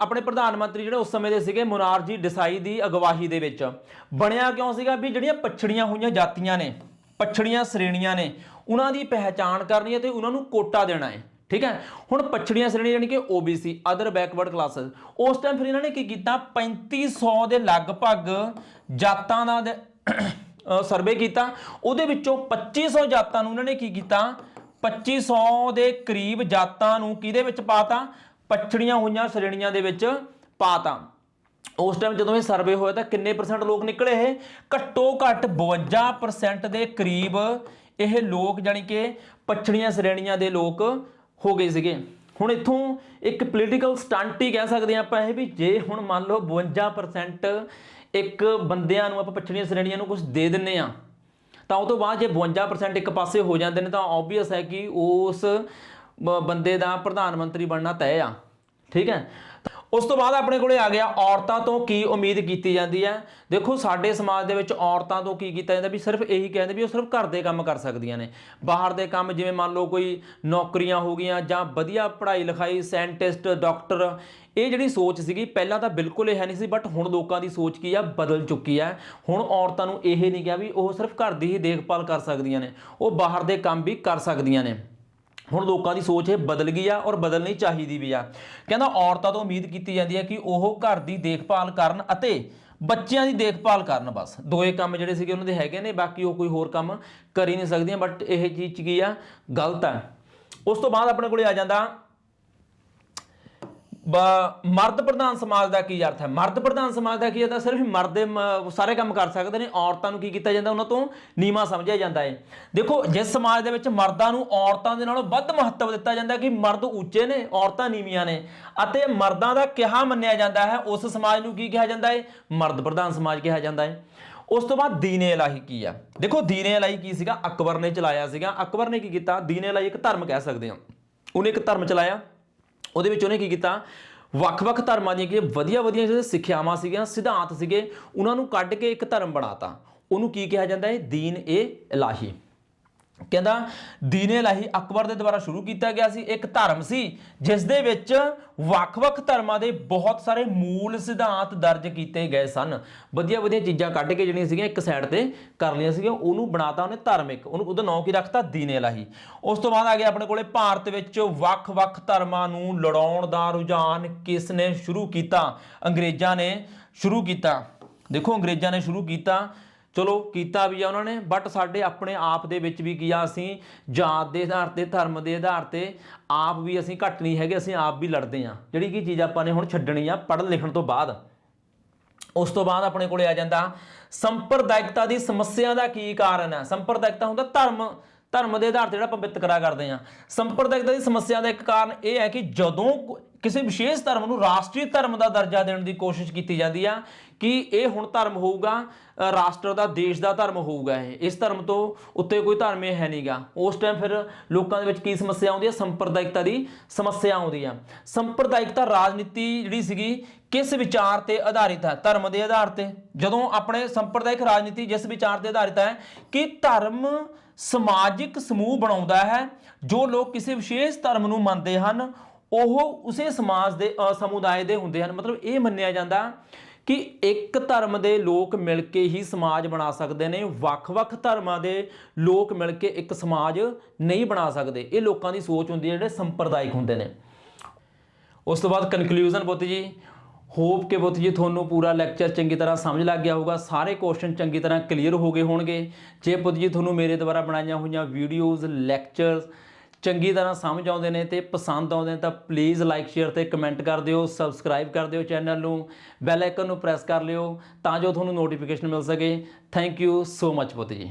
ਆਪਣੇ ਪ੍ਰਧਾਨ ਮੰਤਰੀ ਜਿਹੜੇ ਉਸ ਸਮੇਂ ਦੇ ਸੀਗੇ ਮੁਰਾਰਜੀ ਡਿਸਾਈ ਦੀ ਅਗਵਾਈ ਦੇ ਵਿੱਚ। ਬਣਿਆ ਕਿਉਂ ਸੀਗਾ ਵੀ ਜਿਹੜੀਆਂ ਪਛੜੀਆਂ ਹੋਈਆਂ ਜਾਤੀਆਂ ਨੇ, ਪਛੜੀਆਂ ਸ਼੍ਰੇਣੀਆਂ ਨੇ, ਉਹਨਾਂ ਦੀ ਪਹਿਚਾਣ ਕਰਨੀ ਹੈ ਤੇ ਉਹਨਾਂ ਨੂੰ ਕੋਟਾ ਦੇਣਾ ਹੈ। ਠੀਕ ਹੈ? ਹੁਣ ਪਛੜੀਆਂ ਸ਼੍ਰੇਣੀ ਯਾਨੀ ਕਿ OBC ਅਦਰ ਬੈਕਵਰਡ ਕਲਾਸਸ ਉਸ ਟਾਈਮ ਫਿਰ ਇਹਨਾਂ ਨੇ ਕੀ ਕੀਤਾ? 3500 ਦੇ ਲਗਭਗ ਜਾਤਾਂ ਦਾ ਸਰਵੇ ਕੀਤਾ। ਉਹਦੇ ਵਿੱਚੋਂ 2500 ਜਾਤਾਂ ਨੂੰ ਉਹਨਾਂ ਨੇ ਕੀ ਕੀਤਾ? 2500 ਦੇ ਕਰੀਬ ਜਾਤਾਂ ਨੂੰ ਕਿਹਦੇ ਵਿੱਚ ਪਾਤਾ? ਪਛੜੀਆਂ ਹੋਈਆਂ ਸ਼੍ਰੇਣੀਆਂ ਦੇ ਵਿੱਚ ਪਾਤਾ। ਉਸ ਟਾਈਮ ਜਦੋਂ ਇਹ ਸਰਵੇ ਹੋਇਆ ਤਾਂ ਕਿੰਨੇ ਪਰਸੈਂਟ ਲੋਕ ਨਿਕਲੇ ਇਹ? ਘੱਟੋ ਘੱਟ 52% ਦੇ ਕਰੀਬ ਇਹ ਲੋਕ ਜਾਣੀ ਕਿ ਪਛੜੀਆਂ ਸ਼੍ਰੇਣੀਆਂ ਦੇ ਲੋਕ ਹੋ ਗਏ ਸੀਗੇ। ਹੁਣ ਇੱਥੋਂ ਇੱਕ ਪੋਲੀਟੀਕਲ ਸਟੰਟ ਹੀ ਕਹਿ ਸਕਦੇ ਹਾਂ ਆਪਾਂ ਇਹ ਵੀ, ਜੇ ਹੁਣ ਮੰਨ ਲਓ 52% ਇੱਕ ਬੰਦਿਆਂ ਨੂੰ ਆਪਾਂ ਪਛੜੀਆਂ ਸ਼੍ਰੇਣੀਆਂ ਨੂੰ ਕੁਝ ਦੇ ਦਿੰਨੇ ਆ ਤਾਂ ਉਹ ਤੋਂ ਬਾਅਦ ਜੇ 52% ਇੱਕ ਪਾਸੇ ਹੋ ਜਾਂਦੇ ਨੇ ਤਾਂ ਆਬਵੀਅਸ ਹੈ ਕਿ ਉਸ ਬੰਦੇ ਦਾ ਪ੍ਰਧਾਨ ਮੰਤਰੀ ਬਣਨਾ ਤੈਅ ਆ। ਠੀਕ ਹੈ? ਉਸ ਤੋਂ ਬਾਅਦ ਆਪਣੇ ਕੋਲੇ ਆ ਗਿਆ, ਔਰਤਾਂ ਤੋਂ ਕੀ ਉਮੀਦ ਕੀਤੀ ਜਾਂਦੀ ਹੈ? ਦੇਖੋ, ਸਾਡੇ ਸਮਾਜ ਦੇ ਵਿੱਚ ਔਰਤਾਂ ਤੋਂ ਕੀ ਕੀਤਾ ਜਾਂਦਾ ਵੀ ਸਿਰਫ ਇਹੀ ਕਹਿੰਦੇ ਵੀ ਉਹ ਸਿਰਫ ਘਰ ਦੇ ਕੰਮ ਕਰ ਸਕਦੀਆਂ ਨੇ। ਬਾਹਰ ਦੇ ਕੰਮ ਜਿਵੇਂ ਮੰਨ ਲਓ ਕੋਈ ਨੌਕਰੀਆਂ ਹੋ ਗਈਆਂ ਜਾਂ ਵਧੀਆ ਪੜ੍ਹਾਈ ਲਿਖਾਈ, ਸਾਇੰਟਿਸਟ, ਡਾਕਟਰ, ਇਹ ਜਿਹੜੀ ਸੋਚ ਸੀਗੀ, ਪਹਿਲਾਂ ਤਾਂ ਬਿਲਕੁਲ ਇਹ ਹੈ ਨਹੀਂ ਸੀ ਬਟ ਹੁਣ ਲੋਕਾਂ ਦੀ ਸੋਚ ਕੀ ਆ? ਬਦਲ ਚੁੱਕੀ ਆ ਹੁਣ ਔਰਤਾਂ ਨੂੰ ਇਹ ਨਹੀਂ ਕਿਹਾ ਵੀ ਉਹ ਸਿਰਫ ਘਰ ਦੀ ਹੀ ਦੇਖਭਾਲ ਕਰ ਸਕਦੀਆਂ ਨੇ, ਉਹ ਬਾਹਰ ਦੇ ਕੰਮ ਵੀ ਕਰ ਸਕਦੀਆਂ ਨੇ। ਹੁਣ ਲੋਕਾਂ ਦੀ ਸੋਚ ਇਹ ਬਦਲ ਗਈ ਆ ਔਰ ਬਦਲਣੀ ਚਾਹੀਦੀ ਵੀ ਆ। ਕਹਿੰਦਾ ਔਰਤਾਂ ਤੋਂ ਉਮੀਦ ਕੀਤੀ ਜਾਂਦੀ ਹੈ ਕਿ ਉਹ ਘਰ ਦੀ ਦੇਖਭਾਲ ਕਰਨ ਅਤੇ ਬੱਚਿਆਂ ਦੀ ਦੇਖਭਾਲ ਕਰਨ ਬਸ। ਦੋਏ ਕੰਮ ਜਿਹੜੇ ਸੀਗੇ ਉਹਨਾਂ ਦੇ ਹੈਗੇ ਨੇ, ਬਾਕੀ ਉਹ ਕੋਈ ਹੋਰ ਕੰਮ ਕਰ ਹੀ ਨਹੀਂ ਸਕਦੀਆਂ, ਬਟ ਇਹ ਚੀਜ਼ 'ਚ ਕੀ ਆ? ਗਲਤ ਆ। ਉਸ ਤੋਂ ਬਾਅਦ ਆਪਣੇ ਕੋਲੇ ਆ ਜਾਂਦਾ ਮਰਦ ਪ੍ਰਧਾਨ ਸਮਾਜ ਦਾ ਕੀ ਅਰਥ ਹੈ? ਮਰਦ ਪ੍ਰਧਾਨ ਸਮਾਜ ਦਾ ਕੀ ਹੈ? ਤਾਂ ਸਿਰਫ ਮਰਦ ਦੇ ਸਾਰੇ ਕੰਮ ਕਰ ਸਕਦੇ ਨੇ। ਔਰਤਾਂ ਨੂੰ ਕੀ ਕੀਤਾ ਜਾਂਦਾ? ਉਹਨਾਂ ਤੋਂ ਨੀਵਾ ਸਮਝਿਆ ਜਾਂਦਾ ਹੈ। ਦੇਖੋ, ਜਿਸ ਸਮਾਜ ਦੇ ਵਿੱਚ ਮਰਦਾਂ ਨੂੰ ਔਰਤਾਂ ਦੇ ਨਾਲੋਂ ਵੱਧ ਮਹੱਤਵ ਦਿੱਤਾ ਜਾਂਦਾ ਕਿ ਮਰਦ ਉੱਚੇ ਨੇ, ਔਰਤਾਂ ਨੀਵੀਆਂ ਨੇ। ਅਤੇ ਮਰਦਾਂ ਦਾ ਕਿਹਾ ਮੰਨਿਆ ਜਾਂਦਾ ਹੈ, ਉਸ ਸਮਾਜ ਨੂੰ ਕੀ ਕਿਹਾ ਜਾਂਦਾ ਹੈ? ਮਰਦ ਪ੍ਰਧਾਨ ਸਮਾਜ ਕਿਹਾ ਜਾਂਦਾ ਹੈ। ਉਸ ਤੋਂ ਬਾਅਦ ਦੀਨੇ ਇਲਾਹੀ ਕੀ ਆ? ਦੇਖੋ ਦੀਨੇ ਇਲਾਹੀ ਕੀ ਸੀਗਾ? ਅਕਬਰ ਨੇ ਚਲਾਇਆ ਸੀਗਾ। ਅਕਬਰ ਨੇ ਕੀ ਕੀਤਾ? ਦੀਨੇ ਇਲਾਹੀ ਇੱਕ ਧਰਮ ਕਹਿ ਸਕਦੇ ਹਾਂ। ਉਹਨੇ ਇੱਕ ਧਰਮ ਚਲਾਇਆ। ਉਹਦੇ ਵਿੱਚ ਉਹਨੇ ਕੀ ਕੀਤਾ? ਵੱਖ-ਵੱਖ ਧਰਮਾਂ ਦੀਆਂ ਕਿ ਵਧੀਆ ਵਧੀਆ ਜਿਹੜੇ ਸਿੱਖਿਆਵਾਂ ਸੀਗੀਆਂ, ਸਿਧਾਂਤ ਸੀਗੇ, ਉਹਨਾਂ ਨੂੰ ਕੱਢ ਕੇ ਇੱਕ ਧਰਮ ਬਣਾਤਾ। ਉਹਨੂੰ ਕੀ ਕਿਹਾ ਜਾਂਦਾ ਹੈ? ਦੀਨ ਏ ਇਲਾਹੀ। ਕਹਿੰਦਾ, ਦੀਨ ਏ ਅਕਬਰ ਦੇ ਦੁਆਰਾ ਸ਼ੁਰੂ ਕੀਤਾ ਗਿਆ ਸੀ, ਇੱਕ ਧਰਮ ਸੀ, ਜਿਸ ਦੇ ਵਿੱਚ ਵੱਖ-ਵੱਖ ਧਰਮਾਂ ਦੇ ਬਹੁਤ ਸਾਰੇ ਮੂਲ ਸਿਧਾਂਤ ਦਰਜ ਕੀਤੇ ਗਏ ਸਨ। ਵਧੀਆ ਵਧੀਆ ਚੀਜ਼ਾਂ ਕੱਢ ਕੇ ਜਿਹੜੀਆਂ ਸੀਗੀਆਂ, ਇੱਕ ਸਾਈਡ ਤੇ ਕਰ ਲਈਆਂ ਸੀਗੀਆਂ, ਉਹਨੂੰ ਬਣਾਤਾ ਉਹਨੇ ਧਾਰਮਿਕ, ਉਹਨੂੰ ਉਹਦਾ ਨਾਂ ਕੀ ਰੱਖਤਾ? ਦੀਨ ਏ ਉਸ ਤੋਂ ਬਾਅਦ ਆ ਗਿਆ ਆਪਣੇ ਕੋਲੇ ਭਾਰਤ ਵਿੱਚ ਵੱਖ-ਵੱਖ ਧਰਮਾਂ ਨੂੰ ਲੜਾਉਣ ਦਾ ਰੁਝਾਨ ਕਿਸ ਨੇ ਸ਼ੁਰੂ ਕੀਤਾ? ਅੰਗਰੇਜ਼ਾਂ ਨੇ ਸ਼ੁਰੂ ਕੀਤਾ। ਦੇਖੋ, ਅੰਗਰੇਜ਼ਾਂ ਨੇ ਸ਼ੁਰੂ ਕੀਤਾ ਚਲੋ ਕੀਤਾ ਵੀ ਆ ਉਹਨਾਂ ਨੇ ਬਟ ਸਾਡੇ ਆਪਣੇ ਆਪ ਦੇ ਵਿੱਚ ਵੀ ਕੀ ਆ ਅਸੀਂ ਜਾਤ ਦੇ ਆਧਾਰ ਤੇ, ਧਰਮ ਦੇ ਆਧਾਰ ਤੇ ਆਪ ਵੀ ਅਸੀਂ ਘੱਟ ਨਹੀਂ ਹੈਗੇ, ਅਸੀਂ ਆਪ ਵੀ ਲੜਦੇ ਆ ਜਿਹੜੀ ਕੀ ਚੀਜ਼ ਆਪਾਂ ਨੇ ਹੁਣ ਛੱਡਣੀ ਆ ਪੜ੍ਹਨ ਲਿਖਣ ਤੋਂ ਬਾਅਦ। ਉਸ ਤੋਂ ਬਾਅਦ ਆਪਣੇ ਕੋਲੇ ਆ ਜਾਂਦਾ ਸੰਪਰਦਾਇਕਤਾ ਦੀ ਸਮੱਸਿਆ ਦਾ ਕੀ ਕਾਰਨ ਹੈ? ਸੰਪਰਦਾਇਕਤਾ ਹੁੰਦਾ ਧਰਮ ਧਰਮ ਦੇ ਆਧਾਰ ਤੇ ਜਿਹੜਾ ਆਪਾਂ ਵਿਤਕਰਾ ਕਰਦੇ ਆ ਸੰਪਰਦਾਇਕਤਾ ਦੀ ਸਮੱਸਿਆ ਦਾ ਇੱਕ ਕਾਰਨ ਇਹ ਹੈ ਕਿ ਜਦੋਂ ਕਿਸੇ ਵਿਸ਼ੇਸ਼ ਧਰਮ ਨੂੰ ਰਾਸ਼ਟਰੀ ਧਰਮ ਦਾ ਦਰਜਾ ਦੇਣ ਦੀ ਕੋਸ਼ਿਸ਼ ਕੀਤੀ ਜਾਂਦੀ ਆ, ਕਿ ਇਹ ਹੁਣ ਧਰਮ ਹੋਊਗਾ ਰਾਸ਼ਟਰ ਦਾ, ਦੇਸ਼ ਦਾ ਧਰਮ ਹੋਊਗਾ ਇਹ। ਇਸ ਧਰਮ ਤੋਂ ਉੱਤੇ ਕੋਈ ਧਰਮ ਇਹ ਹੈ ਨਹੀਂਗਾ। ਉਸ ਟਾਈਮ ਫਿਰ ਲੋਕਾਂ ਦੇ ਵਿੱਚ ਕੀ ਸਮੱਸਿਆ ਆਉਂਦੀ ਹੈ ਸੰਪਰਦਾਇਕਤਾ ਦੀ ਸਮੱਸਿਆ ਆਉਂਦੀ ਆ। ਸੰਪਰਦਾਇਕਤਾ ਰਾਜਨੀਤੀ ਜਿਹੜੀ ਸੀਗੀ, ਕਿਸ ਵਿਚਾਰ ਤੇ ਆਧਾਰਿਤ ਹੈ? ਧਰਮ ਦੇ ਆਧਾਰ ਤੇ। ਜਦੋਂ ਆਪਣੇ ਸੰਪਰਦਾਇਕ ਰਾਜਨੀਤੀ ਜਿਸ ਵਿਚਾਰ ਤੇ ਆਧਾਰਿਤ ਹੈ, ਕਿ ਧਰਮ ਸਮਾਜਿਕ ਸਮੂਹ ਬਣਾਉਂਦਾ ਹੈ, ਜੋ ਲੋਕ ਕਿਸੇ ਵਿਸ਼ੇਸ਼ ਧਰਮ ਨੂੰ ਮੰਨਦੇ ਹਨ, ਉਹ ਉਸੇ ਸਮਾਜ ਦੇ ਸਮੁਦਾਇ ਦੇ ਹੁੰਦੇ ਹਨ। ਮਤਲਬ ਇਹ ਮੰਨਿਆ ਜਾਂਦਾ ਕਿ ਇੱਕ ਧਰਮ ਦੇ ਲੋਕ ਮਿਲ ਕੇ ਹੀ ਸਮਾਜ ਬਣਾ ਸਕਦੇ ਨੇ, ਵੱਖ-ਵੱਖ ਧਰਮਾਂ ਦੇ ਲੋਕ ਮਿਲ ਕੇ ਇੱਕ ਸਮਾਜ ਨਹੀਂ ਬਣਾ ਸਕਦੇ। ਇਹ ਲੋਕਾਂ ਦੀ ਸੋਚ ਹੁੰਦੀ ਹੈ, ਜਿਹੜੇ ਸੰਪਰਦਾਇਕ ਹੁੰਦੇ ਨੇ। ਉਸ ਤੋਂ ਬਾਅਦ ਕਨਕਲੂਜਨ ਪੁੱਤ ਜੀ। ਹੋਪ ਕਿ ਪੁੱਤ ਜੀ ਤੁਹਾਨੂੰ ਪੂਰਾ ਲੈਕਚਰ ਚੰਗੀ ਤਰ੍ਹਾਂ ਸਮਝ ਲੱਗ ਗਿਆ ਹੋਊਗਾ, ਸਾਰੇ ਕੁਐਸਚਨ ਚੰਗੀ ਤਰ੍ਹਾਂ ਕਲੀਅਰ ਹੋ ਗਏ ਹੋਣਗੇ। ਜੇ ਪੁੱਤ ਜੀ ਤੁਹਾਨੂੰ ਮੇਰੇ ਦੁਆਰਾ ਬਣਾਈਆਂ ਹੋਈਆਂ ਵੀਡੀਓਜ਼ ਲੈਕਚਰਸ ਚੰਗੀ ਤਰ੍ਹਾਂ ਸਮਝ ਆਉਂਦੇ ਨੇ ਤੇ ਪਸੰਦ ਆਉਂਦੇ ਨੇ ਤਾਂ ਪਲੀਜ਼ ਲਾਈਕ ਸ਼ੇਅਰ ਤੇ ਕਮੈਂਟ ਕਰ ਦਿਓ ਸਬਸਕ੍ਰਾਈਬ ਕਰ ਦਿਓ ਚੈਨਲ ਨੂੰ ਬੈਲ ਆਈਕਨ ਨੂੰ ਪ੍ਰੈਸ ਕਰ ਲਿਓ ਤਾਂ ਜੋ ਤੁਹਾਨੂੰ ਨੋਟੀਫਿਕੇਸ਼ਨ ਮਿਲ ਸਕੇ। ਥੈਂਕ ਯੂ ਸੋ ਮੱਚ ਪੁੱਤ ਜੀ।